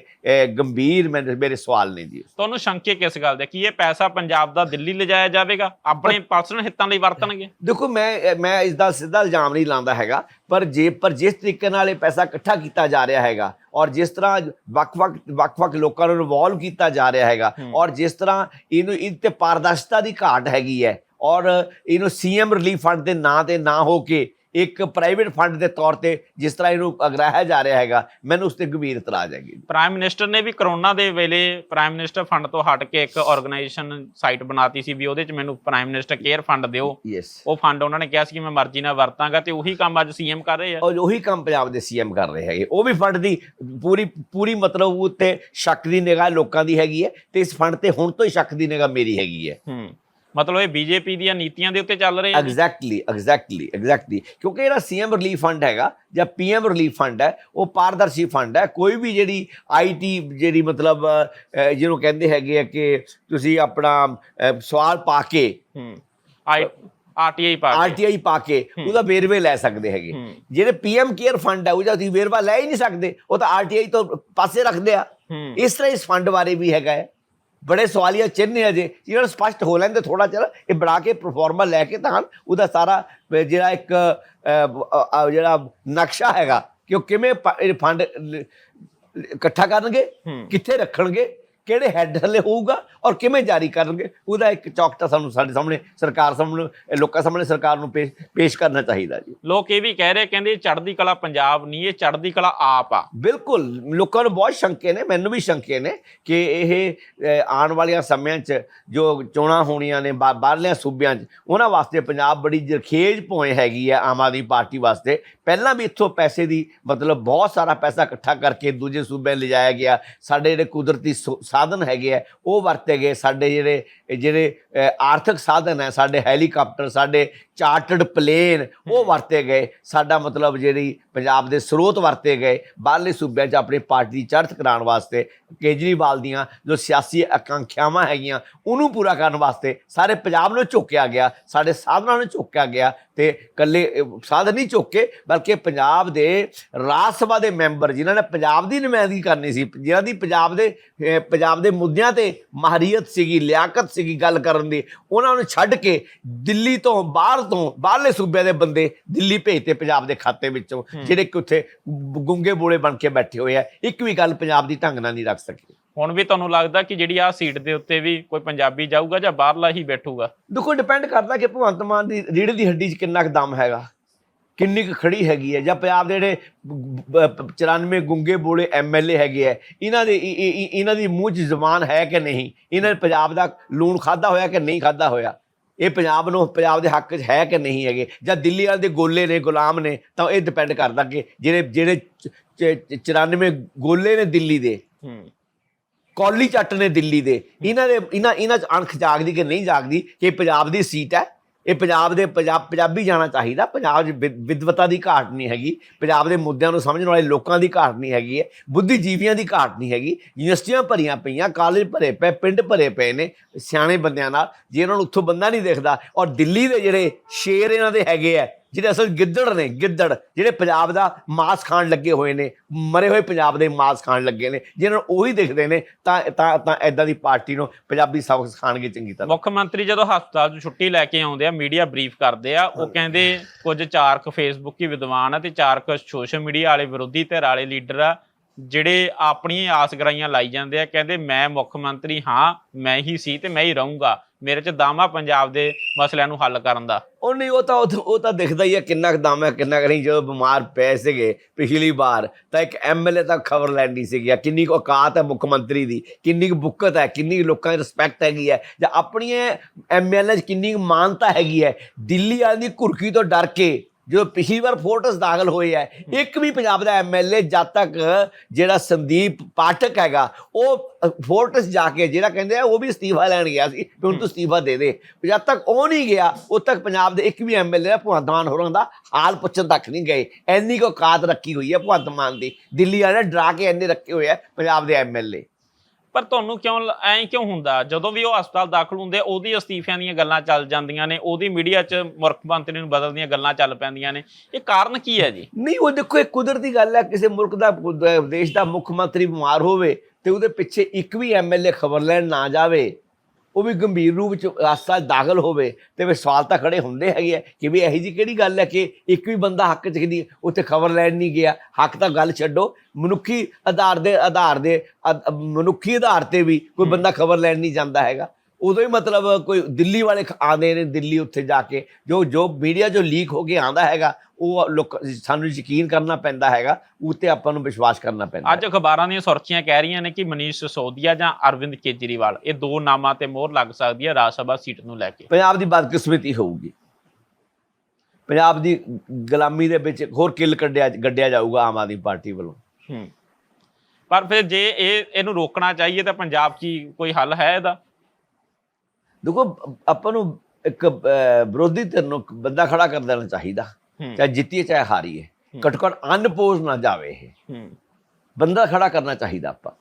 Speaker 1: ਗੰਭੀਰ ਮੇਰੇ ਸਵਾਲ ਨੇ ਜੀ।
Speaker 2: ਤੁਹਾਨੂੰ ਸ਼ੰਕੇ ਕਿਸ ਗੱਲ ਦੇ? ਕਿ ਇਹ ਪੈਸਾ ਪੰਜਾਬ ਦਾ ਦਿੱਲੀ ਲਿਜਾਇਆ ਜਾਵੇਗਾ? ਆਪਣੇ ਪਰਸਨਲ ਹਿੱਤਾਂ ਲਈ ਵਰਤਣਗੇ?
Speaker 1: ਦੇਖੋ ਮੈਂ ਮੈਂ ਇਸ ਦਾ ਸਿੱਧਾ ਇਲਜ਼ਾਮ ਨਹੀਂ ਲਾਉਂਦਾ ਹੈਗਾ ਪਰ ਜੇ ਪਰ ਜਿਸ ਤਰੀਕੇ ਨਾਲ ਇਹ ਪੈਸਾ ਇਕੱਠਾ ਕੀਤਾ ਜਾ ਰਿਹਾ ਹੈਗਾ ਔਰ ਜਿਸ ਤਰ੍ਹਾਂ ਵੱਖ-ਵੱਖ ਵੱਖ-ਵੱਖ ਲੋਕਾਂ ਨੂੰ ਇਨਵੋਲਵ ਕੀਤਾ ਜਾ ਰਿਹਾ ਹੈਗਾ। ਔਰ ਜਿਸ ਤਰ੍ਹਾਂ ਇਹਨੂੰ ਇਹ ਤੇ ਪਾਰਦਰਸ਼ਤਾ ਦੀ ਘਾਟ ਹੈਗੀ ਹੈ ਔਰ ਇਹਨੂੰ ਸੀਐਮ ਰਿਲੀਫ ਫੰਡ ਦੇ ਨਾਂ ਤੇ ਨਾ ਹੋ ਕੇ ਇੱਕ ਪ੍ਰਾਈਵੇਟ ਫੰਡ ਦੇ ਤੌਰ ਤੇ ਜਿਸ ਤਰ੍ਹਾਂ ਇਹਨੂੰ ਅਗਰਾਹਿਆ ਜਾ ਰਿਹਾ ਹੈਗਾ ਮੈਨੂੰ ਉਸ ਤੇ ਗੰਭੀਰ ਇਤਰਾਜ਼ ਹੈਗੀ।
Speaker 2: ਪ੍ਰਾਈਮ ਮਿਨਿਸਟਰ ਨੇ ਵੀ ਕਰੋਨਾ ਦੇ ਵੇਲੇ ਪ੍ਰਾਈਮ ਮਿਨਿਸਟਰ ਫੰਡ ਤੋਂ ਹਟ ਕੇ ਇੱਕ ਆਰਗੇਨਾਈਜੇਸ਼ਨ ਸਾਈਟ ਬਣਾਤੀ ਸੀ ਵੀ ਉਹਦੇ 'ਚ ਮੈਨੂੰ ਪ੍ਰਾਈਮ ਮਿਨਿਸਟਰ ਕੇਅਰ ਫੰਡ ਦਿਓ। ਉਹ ਫੰਡ ਉਹਨਾਂ ਨੇ ਕਿਹਾ ਸੀ ਕਿ ਮੈਂ ਮਰਜ਼ੀ ਨਾਲ ਵਰਤਾਂਗਾ ਤੇ ਉਹੀ ਕੰਮ ਅੱਜ ਸੀਐਮ ਕਰ ਰਹੇ ਆ।
Speaker 1: ਔਰ ਉਹੀ ਕੰਮ ਪੰਜਾਬ ਦੇ ਸੀਐਮ ਕਰ ਰਹੇ ਹੈਗੇ। ਉਹ ਵੀ ਫੰਡ ਦੀ ਪੂਰੀ ਪੂਰੀ ਮਤਲਬ ਉੱਤੇ ਸ਼ੱਕ ਦੀ ਨਿਗਾਹ ਲੋਕਾਂ ਦੀ ਹੈਗੀ ਹੈ ਤੇ ਇਸ ਫੰਡ ਤੇ ਹੁਣ ਤੋਂ ਹੀ ਸ਼ੱਕ ਦੀ ਨਿਗਾਹ ਮੇਰੀ ਹੈਗੀ ਹੈ।
Speaker 2: ਹੂੰ। ਮਤਲਬ ਇਹ ਬੀਜੇਪੀ ਦੀਆਂ ਨੀਤੀਆਂ ਦੇ ਉੱਤੇ ਚੱਲ ਰਹੇ ਆ?
Speaker 1: ਐਗਜ਼ੈਕਟਲੀ ਐਗਜ਼ੈਕਟਲੀ ਐਗਜ਼ੈਕਟਲੀ ਕਿਉਂਕਿ ਇਹਦਾ ਸੀਐਮ ਰਿਲੀਫ ਫੰਡ ਹੈਗਾ ਜਾਂ ਪੀਐਮ ਰਿਲੀਫ ਫੰਡ ਹੈ ਉਹ ਪਾਰਦਰਸ਼ੀ ਫੰਡ ਹੈ। ਕੋਈ ਵੀ ਜਿਹੜੀ ਆਈਟੀ ਜਿਹੜੀ ਮਤਲਬ ਜਿਹਨੂੰ ਕਹਿੰਦੇ ਹੈਗੇ ਆ ਕਿ ਤੁਸੀਂ ਆਪਣਾ ਸਵਾਲ ਪਾ ਕੇ
Speaker 2: ਹੂੰ ਆਈ ਆਰਟੀਆਈ ਪਾ ਕੇ।
Speaker 1: ਆਰਟੀਆਈ ਪਾ ਕੇ ਉਹਦਾ ਵੇਰਵੇ ਲੈ ਸਕਦੇ ਹੈਗੇ। ਜਿਹੜੇ ਪੀਐਮ ਕੇਅਰ ਫੰਡ ਹੈ ਉਹਦਾ ਤੁਸੀਂ ਵੇਰਵਾ ਲੈ ਹੀ ਨਹੀਂ ਸਕਦੇ। ਉਹ ਤਾਂ ਆਰਟੀਆਈ ਤੋਂ ਪਾਸੇ ਰੱਖਦੇ ਆ। ਇਸ ਤਰ੍ਹਾਂ ਇਸ ਫੰਡ ਬਾਰੇ ਵੀ ਹੈਗਾ ਹੈ। ਬੜੇ ਸਵਾਲੀਆ ਚਿੰਨ੍ਹ ਹੈ ਜੇ ਜਿਹੜਾ ਨੂੰ ਸਪਸ਼ਟ ਹੋ ਲੈਂਦੇ ਥੋੜਾ ਚਿਰ ਇਹ ਬਣਾ ਕੇ ਪਰਫਾਰਮਾ ਲੈ ਕੇ ਤਾਂ ਉਹਦਾ ਸਾਰਾ ਜਿਹੜਾ ਇੱਕ ਜਿਹੜਾ ਨਕਸ਼ਾ ਹੈਗਾ ਕਿ ਉਹ ਕਿਵੇਂ ਫੰਡ ਇਕੱਠਾ ਕਰਨਗੇ। ਕਿੱਥੇ ਰੱਖਣਗੇ ਕਿਹੜੇ ਹੈੱਡ ਥੱਲੇ ਹੋਊਗਾ ਔਰ ਕਿਵੇਂ ਜਾਰੀ ਕਰਨਗੇ? ਉਹਦਾ ਇੱਕ ਚੌਕਟਾ ਸਾਨੂੰ ਸਾਡੇ ਸਾਹਮਣੇ ਸਰਕਾਰ ਸਾਹਮਣੇ ਲੋਕਾਂ ਸਾਹਮਣੇ ਸਰਕਾਰ ਨੂੰ ਪੇਸ਼ ਕਰਨਾ ਚਾਹੀਦਾ ਜੀ।
Speaker 2: ਲੋਕ ਇਹ ਵੀ ਕਹਿ ਰਹੇ ਕਹਿੰਦੇ ਚੜ੍ਹਦੀ ਕਲਾ ਪੰਜਾਬ ਨਹੀਂ ਇਹ ਚੜ੍ਹਦੀ ਕਲਾ ਆਪ ਆ।
Speaker 1: ਬਿਲਕੁਲ ਲੋਕਾਂ ਨੂੰ ਬਹੁਤ ਸ਼ੰਕੇ ਨੇ ਮੈਨੂੰ ਵੀ ਸ਼ੰਕੇ ਨੇ ਕਿ ਇਹ ਆਉਣ ਵਾਲੀਆਂ ਸਮਿਆਂ 'ਚ ਜੋ ਚੋਣਾਂ ਹੋਣੀਆਂ ਨੇ ਬਾ- ਬਾਹਰਲਿਆਂ ਸੂਬਿਆਂ 'ਚ ਉਹਨਾਂ ਵਾਸਤੇ ਪੰਜਾਬ ਬੜੀ ਜਰਖੇਜ ਭੋਏ ਹੈਗੀ ਹੈ ਆਮ ਆਦਮੀ ਪਾਰਟੀ ਵਾਸਤੇ। ਪਹਿਲਾਂ ਵੀ ਇੱਥੋਂ ਪੈਸੇ ਦੀ ਮਤਲਬ ਬਹੁਤ ਸਾਰਾ ਪੈਸਾ ਇਕੱਠਾ ਕਰਕੇ ਦੂਜੇ ਸੂਬਿਆਂ ਲਿਜਾਇਆ ਗਿਆ। ਸਾਡੇ ਜਿਹੜੇ ਕੁਦਰਤੀ ਸਾਧਨ ਹੈਗੇ ਆ ਉਹ ਵਰਤੇ ਗਏ ਸਾਡੇ ਜਿਹੜੇ ਜਿਹੜੇ ਆਰਥਿਕ ਸਾਧਨ ਹੈ ਸਾਡੇ ਹੈਲੀਕਾਪਟਰ ਸਾਡੇ ਚਾਰਟਰਡ ਪਲੇਨ ਉਹ ਵਰਤੇ ਗਏ। ਸਾਡਾ ਮਤਲਬ ਜਿਹੜੀ ਪੰਜਾਬ ਦੇ ਸਰੋਤ ਵਰਤੇ ਗਏ ਬਾਹਰਲੇ ਸੂਬਿਆਂ 'ਚ ਆਪਣੀ ਪਾਰਟੀ ਦੀ ਚੜ੍ਹਤ ਕਰਾਉਣ ਵਾਸਤੇ ਕੇਜਰੀਵਾਲ ਦੀਆਂ ਜੋ ਸਿਆਸੀ ਆਕਾਂਖਿਆਵਾਂ ਹੈਗੀਆਂ ਉਹਨੂੰ ਪੂਰਾ ਕਰਨ ਵਾਸਤੇ ਸਾਰੇ ਪੰਜਾਬ ਨੂੰ ਝੋਕਿਆ ਗਿਆ ਸਾਡੇ ਸਾਧਨਾਂ ਨੂੰ ਝੋਕਿਆ ਗਿਆ ਤੇ ਕੱਲੇ ਸਾਧਨ ਨਹੀਂ ਝੋਕੇ ਬਲਕਿ ਪੰਜਾਬ ਦੇ ਰਾਜ ਸਭਾ ਦੇ ਮੈਂਬਰ ਜਿਨ੍ਹਾਂ ਨੇ ਪੰਜਾਬ ਦੀ ਨੁਮਾਇੰਦਗੀ ਕਰਨੀ ਸੀ ਜਿਨ੍ਹਾਂ ਦੀ ਪੰਜਾਬ ਦੇ ਪੰਜਾਬ ਦੇ ਮੁੱਦਿਆਂ ਤੇ ਮਾਹਰੀਅਤ ਸੀਗੀ ਲਿਆਕਤ ਸੀਗੀ ਗੱਲ ਕਰਨ ਦੀ। ਉਹਨਾਂ ਨੂੰ ਛੱਡ ਕੇ ਦਿੱਲੀ ਤੋਂ ਬਾਹਰ ਤੋਂ ਬਾਹਰਲੇ ਸੂਬਿਆਂ ਦੇ ਬੰਦੇ ਦਿੱਲੀ ਭੇਜਤੇ ਪੰਜਾਬ ਦੇ ਖਾਤੇ ਵਿੱਚੋਂ ਜਿਹੜੇ ਕਿ ਉੱਥੇ ਗੁੰਗੇ ਬੋਲੇ ਬਣ ਕੇ ਬੈਠੇ ਹੋਏ ਆ। ਇੱਕ ਵੀ ਗੱਲ ਪੰਜਾਬ ਦੀ ਢੰਗ ਨਾਲ ਨਹੀਂ ਰੱਖ ਸਕੇ।
Speaker 2: ਹੁਣ ਵੀ ਤੁਹਾਨੂੰ ਲੱਗਦਾ ਕਿ ਜਿਹੜੀ ਆ ਸੀਟ ਦੇ ਉੱਤੇ ਵੀ ਕੋਈ ਪੰਜਾਬੀ ਜਾਊਗਾ ਜਾਂ ਬਾਹਰਲਾ ਹੀ ਬੈਠੂਗਾ?
Speaker 1: ਦੇਖੋ ਡਿਪੈਂਡ ਕਰਦਾ ਕਿ ਭਗਵੰਤ ਮਾਨ ਦੀ ਰੀੜ੍ਹ ਦੀ ਹੱਡੀ 'ਚ ਕਿੰਨਾ ਕੁ ਦਮ ਹੈਗਾ। ਕਿੰਨੀ ਕੁ ਖੜੀ ਹੈਗੀ ਹੈ ਜਾਂ ਪੰਜਾਬ ਦੇ ਜਿਹੜੇ ਬ- ਬ- 94 ਗੁੰਗੇ ਬੋਲੇ ਐਮਐਲਏ ਹੈਗੇ ਆ ਇਹਨਾਂ ਦੇ ਇਹਨਾਂ ਦੀ ਮੂੰਹ 'ਚ ਜ਼ਬਾਨ ਹੈ ਕਿ ਨਹੀਂ? ਇਹਨਾਂ ਨੇ ਪੰਜਾਬ ਦਾ ਲੂਣ ਖਾਦਾ ਹੋਇਆ ਕਿ ਨਹੀਂ ਖਾਦਾ ਹੋਇਆ? ਇਹ ਪੰਜਾਬ ਨੂੰ ਪੰਜਾਬ ਦੇ ਹੱਕ 'ਚ ਹੈ ਕਿ ਨਹੀਂ ਹੈਗੇ? ਜਾਂ ਦਿੱਲੀ ਵਾਲੇ ਦੇ ਗੋਲੇ ਨੇ ਗੁਲਾਮ ਨੇ ਤਾਂ ਇਹ ਡਿਪੈਂਡ ਕਰਦਾ ਕਿ ਜਿਹੜੇ ਜਿਹੜੇ ਚ- ਚ- 94 ਗੋਲੇ ਨੇ ਦਿੱਲੀ ਦੇ ਕੌਲੀ ਚੱਟ ਨੇ ਦਿੱਲੀ ਦੇ ਇਹਨਾਂ ਦੇ ਇਹਨਾਂ ਇਹਨਾਂ ਚ ਅਣਖ ਜਾਗਦੀ ਕਿ ਨਹੀਂ ਜਾਗਦੀ? ਕਿ ਪੰਜਾਬ ਦੀ ਸੀਟ ਹੈ? ਇਹ ਪੰਜਾਬ ਦੇ ਪੰਜਾਬ ਪੰਜਾਬੀ ਜਾਣਾ ਚਾਹੀਦਾ। ਪੰਜਾਬ 'ਚ ਵਿਦਵਤਾ ਦੀ ਘਾਟ ਨਹੀਂ ਹੈਗੀ। ਪੰਜਾਬ ਦੇ ਮੁੱਦਿਆਂ ਨੂੰ ਸਮਝਣ ਵਾਲੇ ਲੋਕਾਂ ਦੀ ਘਾਟ ਨਹੀਂ ਹੈਗੀ ਹੈ। ਬੁੱਧੀਜੀਵੀਆਂ ਦੀ ਘਾਟ ਨਹੀਂ ਹੈਗੀ। ਯੂਨੀਵਰਸਿਟੀਆਂ ਭਰੀਆਂ ਪਈਆਂ, ਕਾਲਜ ਭਰੇ ਪਏ, ਪਿੰਡ ਭਰੇ ਪਏ ਨੇ ਸਿਆਣੇ ਬੰਦਿਆਂ ਨਾਲ। ਜੇ ਇਹਨਾਂ ਨੂੰ ਉੱਥੋਂ ਬੰਦਾ ਨਹੀਂ ਦੇਖਦਾ ਔਰ ਦਿੱਲੀ ਦੇ ਜਿਹੜੇ ਸ਼ੇਰ ਇਹਨਾਂ ਦੇ ਹੈਗੇ ਆ ਜਿਹੜੇ ਅਸਲ ਗਿੱਦੜ ਨੇ ਗਿੱਦੜ ਜਿਹੜੇ ਪੰਜਾਬ ਦਾ ਮਾਸ ਖਾਣ ਲੱਗੇ ਹੋਏ ਨੇ ਮਰੇ ਹੋਏ ਪੰਜਾਬ ਦੇ ਮਾਸ ਖਾਣ ਲੱਗੇ ਨੇ ਜਿਹਨਾਂ ਨੂੰ ਉਹੀ ਦਿਖਦੇ ਨੇ ਤਾਂ ਤਾਂ ਤਾਂ ਐਦਾਂ ਦੀ ਪਾਰਟੀ ਨੂੰ ਪੰਜਾਬੀ ਸਬਕ ਸਿਖਾਣਗੇ ਚੰਗੀ ਤਰ੍ਹਾਂ।
Speaker 2: ਮੁੱਖ ਮੰਤਰੀ ਜਦੋਂ ਹਸਪਤਾਲ ਤੋਂ ਛੁੱਟੀ ਲੈ ਕੇ ਆਉਂਦੇ ਆ ਮੀਡੀਆ ਬਰੀਫ ਕਰਦੇ ਆ ਉਹ ਕਹਿੰਦੇ ਕੁਝ ਚਾਰ ਕੁ ਫੇਸਬੁੱਕੀ ਵਿਦਵਾਨ ਆ ਤੇ ਚਾਰ ਕੁ ਸੋਸ਼ਲ ਮੀਡੀਆ ਵਾਲੇ ਵਿਰੋਧੀ ਧਿਰ ਵਾਲੇ ਲੀਡਰ ਆ ਜਿਹੜੇ ਆਪਣੀਆਂ ਆਸ ਗਰਾਈਆਂ ਲਾਈ ਜਾਂਦੇ ਆ, ਕਹਿੰਦੇ ਮੈਂ ਮੁੱਖ ਮੰਤਰੀ ਹਾਂ, ਮੈਂ ਹੀ ਸੀ ਤੇ ਮੈਂ ਹੀ ਰਹੂੰਗਾ। ਮੇਰੇ ਚ ਦਾਮਾ ਪੰਜਾਬ ਦੇ ਮਸਲਿਆਂ ਨੂੰ ਹੱਲ ਕਰਨ ਦਾ।
Speaker 1: ਉਹ ਨਹੀਂ, ਉਹ ਤਾਂ, ਉਹ ਤਾਂ- ਉਹ ਤਾਂ ਦਿਖਦਾ ਹੀ ਹੈ ਕਿੰਨਾ ਕੁ ਦਮ ਕਿੰਨਾ ਕੁ ਨਹੀਂ, ਜਦੋਂ ਬਿਮਾਰ ਪਏ ਸੀਗੇ ਪਿਛਲੀ ਵਾਰ, ਤਾਂ ਇੱਕ ਐਮਐਲਏ ਤੱਕ ਖਬਰ ਲੈਂਦੀ ਸੀਗੀ ਆ, ਕਿੰਨੀ ਕੁ ਔਕਾਤ ਹੈ ਮੁੱਖ ਮੰਤਰੀ ਦੀ, ਕਿੰਨੀ ਕੁ ਬੁੱਕਤ ਹੈ, ਕਿੰਨੀ ਕੁ ਲੋਕਾਂ ਦੀ ਰਿਸਪੈਕਟ ਹੈਗੀ ਹੈ, ਜਾਂ ਆਪਣੀਆਂ ਐਮਐਲਏ 'ਚ ਕਿੰਨੀ ਕੁ ਮਾਨਤਾ ਹੈਗੀ ਹੈ, ਦਿੱਲੀ ਵਾਲੀ ਦੀ ਘੁਰਕੀ ਤੋਂ ਡਰ ਕੇ ਜਦੋਂ ਪਿਛਲੀ ਵਾਰ ਫੋਰਟਸ ਦਾਖਲ ਹੋਏ ਹੈ ਇੱਕ ਵੀ ਪੰਜਾਬ ਦਾ ਐਮਐਲਏ ਜਦ ਤੱਕ ਜਿਹੜਾ ਸੰਦੀਪ ਪਾਠਕ ਹੈਗਾ, ਉਹ ਫੋਰਟਸ ਜਾ ਕੇ ਜਿਹੜਾ ਕਹਿੰਦੇ ਆ, ਉਹ ਵੀ ਅਸਤੀਫਾ ਲੈਣ ਗਿਆ ਸੀ, ਵੀ ਹੁਣ ਤੂੰ ਅਸਤੀਫਾ ਦੇ ਦੇ। ਜਦ ਤੱਕ ਉਹ ਨਹੀਂ ਗਿਆ, ਉਦ ਤੱਕ ਪੰਜਾਬ ਦੇ ਇੱਕ ਵੀ ਐਮਐਲਏ ਭਗਵੰਤ ਮਾਨ ਹੋਰਾਂ ਦਾ ਹਾਲ ਪੁੱਛਣ ਤੱਕ ਨਹੀਂ ਗਏ। ਐਨੀ ਕੋ ਕਾਤ ਰੱਖੀ ਹੋਈ ਹੈ ਭਗਵੰਤ ਮਾਨ ਦੀ। ਦਿੱਲੀ ਵਾਲੇ ਡਰਾ ਕੇ ਐਨੇ ਰੱਖੇ ਹੋਏ ਆ ਪੰਜਾਬ ਦੇ ਐਮਐਲਏ
Speaker 2: ਪਰ ਤੁਹਾਨੂੰ ਕਿਉਂ ਲ- ਐਂ ਕਿਉਂ ਹੁੰਦਾ? ਜਦੋਂ ਵੀ ਉਹ ਹਸਪਤਾਲ ਦਾਖਲ ਹੁੰਦੇ ਉਹਦੀ ਅਸਤੀਫਿਆਂ ਦੀਆਂ ਗੱਲਾਂ ਚੱਲ ਜਾਂਦੀਆਂ ਨੇ, ਉਹਦੀ ਮੀਡੀਆ 'ਚ ਮੁੱਖ ਮੰਤਰੀ ਨੂੰ ਬਦਲਣ ਦੀਆਂ ਗੱਲਾਂ ਚੱਲ ਪੈਂਦੀਆਂ ਨੇ। ਇਹ ਕਾਰਨ ਕੀ ਹੈ ਜੀ?
Speaker 1: ਨਹੀਂ, ਉਹ ਦੇਖੋ, ਇਹ ਕੁਦਰਤੀ ਗੱਲ ਹੈ, ਕਿਸੇ ਮੁਲਕ ਦਾ ਦੇਸ਼ ਦਾ ਮੁੱਖ ਮੰਤਰੀ ਬਿਮਾਰ ਹੋਵੇ ਤੇ ਉਹਦੇ ਪਿੱਛੇ ਇੱਕ ਵੀ ਐਮਐਲਏ ਖਬਰ ਲੈਣ ਨਾ ਜਾਵੇ ਉਹ ਵੀ ਗੰਭੀਰ ਰੂਪ ਚ ਹਸਪਤਾਲ ਦਾਖਲ ਹੋਵੇ ਤੇ ਵੀ ਸਵਾਲ ਤਾਂ ਖੜੇ ਹੁੰਦੇ ਹੈਗੇ ਆ ਕਿ ਵੀ ਇਹੀ ਜੀ ਕਿਹੜੀ ਗੱਲ ਹੈ ਕਿ ਇੱਕ ਵੀ ਬੰਦਾ ਹੱਕ ਚ ਨਹੀਂ ਉੱਥੇ ਖਬਰ ਲੈਣ ਨਹੀਂ ਗਿਆ ਹੱਕ ਤਾਂ ਗੱਲ ਛੱਡੋ ਮਨੁੱਖੀ ਆਧਾਰ ਦੇ ਆਧਾਰ ਦੇ ਮਨੁੱਖੀ ਆਧਾਰ ਤੇ ਵੀ ਕੋਈ ਬੰਦਾ ਖਬਰ ਲੈਣ ਨਹੀਂ ਜਾਂਦਾ ਹੈਗਾ। ਉਦੋਂ ਹੀ ਮਤਲਬ ਕੋਈ ਦਿੱਲੀ ਵਾਲੇ ਆਉਂਦੇ ਨੇ ਦਿੱਲੀ ਉੱਥੇ ਜਾ ਕੇ ਜੋ ਜੋ ਮੀਡੀਆ ਜੋ ਲੀਕ ਹੋ ਕੇ ਆਂਦਾ ਹੈਗਾ ਉਹ ਲੋਕ ਸਾਨੂੰ ਯਕੀਨ ਕਰਨਾ ਪੈਂਦਾ ਹੈਗਾ ਉੱਤੇ ਆਪਾਂ ਨੂੰ ਵਿਸ਼ਵਾਸ ਕਰਨਾ ਪੈਂਦਾ
Speaker 2: ਅੱਜ ਅਖਬਾਰਾਂ ਦੀਆਂ ਸੁਰਖੀਆਂ ਕਹਿ ਰਹੀਆਂ ਨੇ ਕਿ ਮਨੀਸ਼ ਸਿਸੋਦੀਆ ਜਾਂ ਅਰਵਿੰਦ ਕੇਜਰੀਵਾਲ ਇਹ ਦੋ ਨਾਮਾਂ ਤੇ ਮੋਹਰ ਲੱਗ ਸਕਦੀ ਹੈ ਰਾਜ ਸਭਾ ਸੀਟ ਨੂੰ ਲੈ ਕੇ।
Speaker 1: ਪੰਜਾਬ ਦੀ ਬਦਕਿਸਮਤੀ ਹੋਊਗੀ। ਪੰਜਾਬ ਦੀ ਗੁਲਾਮੀ ਦੇ ਵਿੱਚ ਹੋਰ ਕਿੱਲ ਕੱਢਿਆ ਗੱਡਿਆ ਜਾਊਗਾ ਆਮ ਆਦਮੀ ਪਾਰਟੀ ਵੱਲੋਂ।
Speaker 2: ਹੂੰ। ਪਰ ਫਿਰ ਜੇ ਇਹ ਇਹਨੂੰ ਰੋਕਣਾ ਚਾਹੀਏ ਤਾਂ ਪੰਜਾਬ 'ਚ ਕੋਈ ਹੱਲ ਹੈ ਇਹਦਾ?
Speaker 1: ਦੇਖੋ ਆਪਾਂ ਨੂੰ ਇੱਕ ਵਿਰੋਧੀ ਧਿਰ ਨੂੰ ਬੰਦਾ ਖੜਾ ਕਰ ਦੇਣਾ ਚਾਹੀਦਾ ਚਾਹੇ ਜਿੱਤੀਏ ਚਾਹੇ ਹਾਰੀਏ। ਘੱਟੋ ਘੱਟ ਅਨਪੋਜ਼ ਨਾ ਜਾਵੇ ਇਹ। ਬੰਦਾ ਖੜਾ ਕਰਨਾ ਚਾਹੀਦਾ ਆਪਾਂ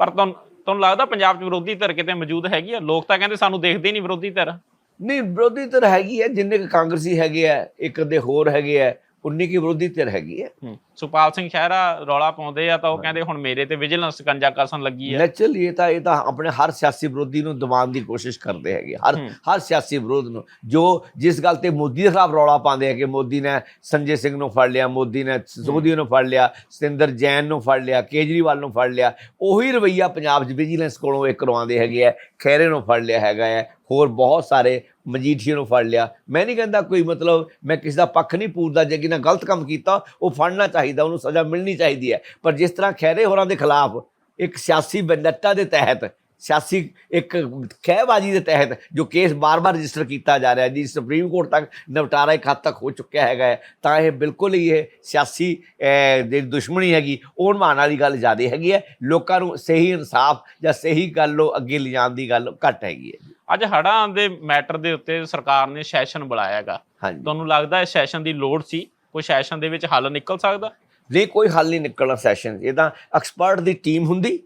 Speaker 2: ਪਰ ਤੁਹਾਨੂੰ ਤੁਹਾਨੂੰ ਲੱਗਦਾ ਪੰਜਾਬ 'ਚ ਵਿਰੋਧੀ ਧਿਰ ਕਿਤੇ ਮੌਜੂਦ ਹੈਗੀ ਆ? ਲੋਕ ਤਾਂ ਕਹਿੰਦੇ ਸਾਨੂੰ ਦੇਖਦੇ ਨਹੀਂ ਵਿਰੋਧੀ ਧਿਰ।
Speaker 1: ਨਹੀਂ ਵਿਰੋਧੀ ਧਿਰ ਹੈਗੀ ਹੈ ਜਿੰਨੇ ਕਾਂਗਰਸੀ ਹੈਗੇ ਆ ਇੱਕ ਅੱਧੇ ਹੋਰ ਹੈਗੇ ਆ ਉਨੀ ਕੀ ਵਿਰੋਧੀ ਧਿਰ ਹੈਗੀ ਹੂੰ।
Speaker 2: ਸੁਪਾਲ ਸਿੰਘ ਖਹਿਰਾ ਰੌਲਾ ਪਾਉਂਦੇ ਆ ਤਾਂ ਉਹ ਕਹਿੰਦੇ ਹੁਣ ਮੇਰੇ ਤੇ ਵਿਜੀਲੈਂਸ ਕੰਜਾ ਕਸਣ ਲੱਗੀ ਆ।
Speaker 1: ਨੈਚੁਰਲੀ ਇਹ ਤਾਂ ਇਹ ਤਾਂ ਆਪਣੇ ਹਰ ਸਿਆਸੀ ਵਿਰੋਧੀ ਨੂੰ ਦਬਾਉਣ ਦੀ ਕੋਸ਼ਿਸ਼ ਕਰਦੇ ਹੈਗੇ ਹਰ
Speaker 2: ਹੂੰ।
Speaker 1: ਹਰ ਸਿਆਸੀ ਵਿਰੋਧ ਨੂੰ। ਜੋ ਜਿਸ ਗੱਲ ਤੇ ਮੋਦੀ ਦੇ ਖਿਲਾਫ ਰੌਲਾ ਪਾਉਂਦੇ ਆ ਕਿ ਮੋਦੀ ਨੇ ਸੰਜੇ ਸਿੰਘ ਨੂੰ ਫੜ ਲਿਆ ਮੋਦੀ ਨੇ ਸੋਧੀ ਨੂੰ ਫੜ ਲਿਆ ਸਤਿੰਦਰ ਜੈਨ ਨੂੰ ਫੜ ਲਿਆ ਕੇਜਰੀਵਾਲ ਨੂੰ ਫੜ ਲਿਆ ਉਹੀ ਰਵਈਆ ਪੰਜਾਬ 'ਚ ਵਿਜੀਲੈਂਸ ਕੋਲੋਂ ਇਹ ਕਰਵਾਉਂਦੇ ਹੈਗੇ ਆ ਖੈਰੇ ਨੂੰ ਫੜ ਲਿਆ ਹੈਗਾ ਹੈ ਹੋਰ ਬਹੁਤ ਸਾਰੇ ਮਜੀਠੀਏ ਨੂੰ ਫੜ ਲਿਆ। ਮੈਂ ਨਹੀਂ ਕਹਿੰਦਾ ਕੋਈ ਮਤਲਬ ਮੈਂ ਕਿਸੇ ਦਾ ਪੱਖ ਨਹੀਂ ਪੂਰਦਾ ਜੇ ਕਿਨੇ ਗਲਤ ਕੰਮ ਕੀਤਾ ਉਹ ਫੜਨਾ ਚਾਹੀਦਾ। ਉਹਨੂੰ ਸਜ਼ਾ ਮਿਲਣੀ ਚਾਹੀਦੀ ਹੈ। ਪਰ ਜਿਸ ਤਰ੍ਹਾਂ ਖੈਰੇ ਹੋਰਾਂ ਦੇ ਖਿਲਾਫ ਇੱਕ ਸਿਆਸੀ ਬੰਦਟਾ ਦੇ ਤਹਿਤ ਸਿਆਸੀ ਇੱਕ ਖਹਿਬਾਜ਼ੀ ਦੇ ਤਹਿਤ ਜੋ ਕੇਸ ਬਾਰ-ਬਾਰ ਰਜਿਸਟਰ ਕੀਤਾ ਜਾ ਰਿਹਾ ਜੀ ਸੁਪਰੀਮ ਕੋਰਟ ਤੱਕ ਨਿਪਟਾਰਾ ਇੱਕ ਹੱਦ ਤੱਕ ਹੋ ਚੁੱਕਿਆ ਹੈਗਾ ਤਾਂ ਇਹ ਬਿਲਕੁਲ ਹੀ ਇਹ ਸਿਆਸੀ ਜਿਹੜੀ ਦੁਸ਼ਮਣੀ ਹੈਗੀ ਉਹ ਨਿਭਾਉਣ ਵਾਲੀ ਗੱਲ ਜ਼ਿਆਦਾ ਹੈਗੀ ਹੈ। ਲੋਕਾਂ ਨੂੰ ਸਹੀ ਇਨਸਾਫ ਜਾਂ ਸਹੀ ਗੱਲ ਨੂੰ ਅੱਗੇ ਲਿਜਾਣ ਦੀ ਗੱਲ ਘੱਟ ਹੈਗੀ ਹੈ।
Speaker 2: ਅੱਜ ਹੜ੍ਹਾਂ ਦੇ ਮੈਟਰ ਦੇ ਉੱਤੇ ਸਰਕਾਰ ਨੇ ਸੈਸ਼ਨ ਬੁਲਾਇਆ ਹੈਗਾ।
Speaker 1: ਹਾਂਜੀ।
Speaker 2: ਤੁਹਾਨੂੰ ਲੱਗਦਾ ਹੈ ਸੈਸ਼ਨ ਦੀ ਲੋੜ ਸੀ? ਕੋਈ ਸੈਸ਼ਨ ਦੇ ਵਿੱਚ ਹੱਲ ਨਿਕਲ ਸਕਦਾ?
Speaker 1: ਨਹੀਂ, ਕੋਈ ਹੱਲ ਨਹੀਂ ਨਿਕਲਣਾ ਸੈਸ਼ਨ ਇਹ ਤਾਂ ਐਕਸਪਰਟ ਦੀ ਟੀਮ ਹੁੰਦੀ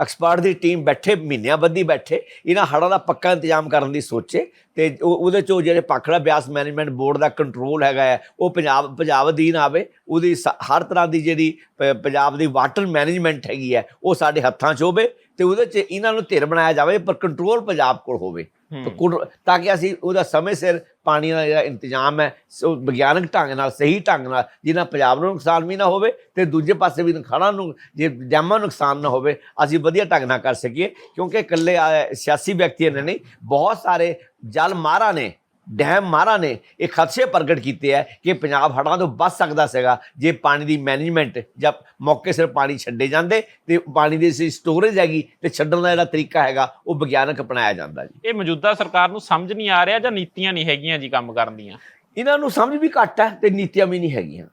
Speaker 1: ਐਕਸਪਰਟ ਦੀ ਟੀਮ ਬੈਠੇ, ਮਹੀਨਿਆਂ ਬੱਧੀ ਬੈਠੇ, ਇਹਨਾਂ ਹੜ੍ਹਾਂ ਦਾ ਪੱਕਾ ਇੰਤਜ਼ਾਮ ਕਰਨ ਦੀ ਸੋਚੇ, ਤੇ ਉਹ- ਉਹਦੇ ਚੋਂ ਜਿਹੜੇ ਪਾਖੜਾ ਬਿਆਸ ਮੈਨੇਜਮੈਂਟ ਬੋਰਡ ਦਾ ਕੰਟਰੋਲ ਹੈਗਾ ਹੈ, ਉਹ ਪੰਜਾਬ ਪੰਜਾਬ ਅਧੀਨ ਆਵੇ, ਉਹਦੀ ਸ- ਹਰ ਤਰ੍ਹਾਂ ਦੀ ਜਿਹੜੀ ਪੰਜਾਬ ਦੀ ਵਾਟਰ ਮੈਨੇਜਮੈਂਟ ਹੈਗੀ ਹੈ, ਉਹ ਸਾਡੇ ਹੱਥਾਂ 'ਚ ਹੋਵੇ, ਤੇ ਉਹਦੇ 'ਚ ਇਹਨਾਂ ਨੂੰ ਧਿਰ ਬਣਾਇਆ ਜਾਵੇ, ਪਰ ਕੰਟਰੋਲ ਪੰਜਾਬ ਕੋਲ ਹੋਵੇ। ਤਾਂ ਕੁੜ- ਤਾਂ ਕਿ ਅਸੀਂ ਉਹਦਾ ਸਮੇਂ ਸਿਰ ਪਾਣੀ ਦਾ ਜਿਹੜਾ ਇੰਤਜ਼ਾਮ ਹੈ ਸੋ ਵਿਗਿਆਨਕ ਢੰਗ ਨਾਲ ਸਹੀ ਢੰਗ ਨਾਲ ਜਿਹਨਾਂ ਪੰਜਾਬ ਨੂੰ ਨੁਕਸਾਨ ਵੀ ਨਾ ਹੋਵੇ ਤੇ ਦੂਜੇ ਪਾਸੇ ਵੀ ਖਾਣਾ ਨੂੰ ਜੇ ਨੂੰ ਨੁਕਸਾਨ ਨਾ ਹੋਵੇ ਅਸੀਂ ਵਧੀਆ ਢੰਗ ਨਾਲ ਕਰ ਸਕੀਏ। ਕਿਉਂਕਿ ਇਕੱਲੇ ਸਿਆਸੀ ਵਿਅਕਤੀਆਂ ਨੇ ਨਹੀਂ ਬਹੁਤ ਸਾਰੇ ਜਲ ਮਾਰਾ ਨੇ ਡੈਮ ਮਾਰਾ ਨੇ ਇਹ ਖਦਸ਼ੇ ਪ੍ਰਗਟ ਕੀਤੇ ਹੈ ਕਿ ਪੰਜਾਬ ਹੜ੍ਹਾਂ ਤੋਂ ਬਚ ਸਕਦਾ ਸੀਗਾ। ਜੇ ਪਾਣੀ ਦੀ ਮੈਨੇਜਮੈਂਟ ਜਾਂ ਮੌਕੇ ਸਿਰ ਪਾਣੀ ਛੱਡੇ ਜਾਂਦੇ ਤੇ ਪਾਣੀ ਦੀ ਸਟੋਰੇਜ ਹੈਗੀ ਤੇ ਛੱਡਣ ਦਾ ਜਿਹੜਾ ਤਰੀਕਾ ਹੈਗਾ ਉਹ ਵਿਗਿਆਨਕ ਅਪਣਾਇਆ ਜਾਂਦਾ ਜੀ।
Speaker 2: ਇਹ ਮੌਜੂਦਾ ਸਰਕਾਰ ਨੂੰ ਸਮਝ ਨਹੀਂ ਆ ਰਿਹਾ ਜਾਂ ਨੀਤੀਆਂ ਨਹੀਂ ਹੈਗੀਆਂ ਜੀ ਕੰਮ ਕਰਨ ਦੀਆਂ?
Speaker 1: ਇਹਨਾਂ ਨੂੰ ਸਮਝ ਵੀ ਘੱਟ ਹੈ ਤੇ ਨੀਤੀਆਂ ਵੀ ਨਹੀਂ ਹੈਗੀਆਂ।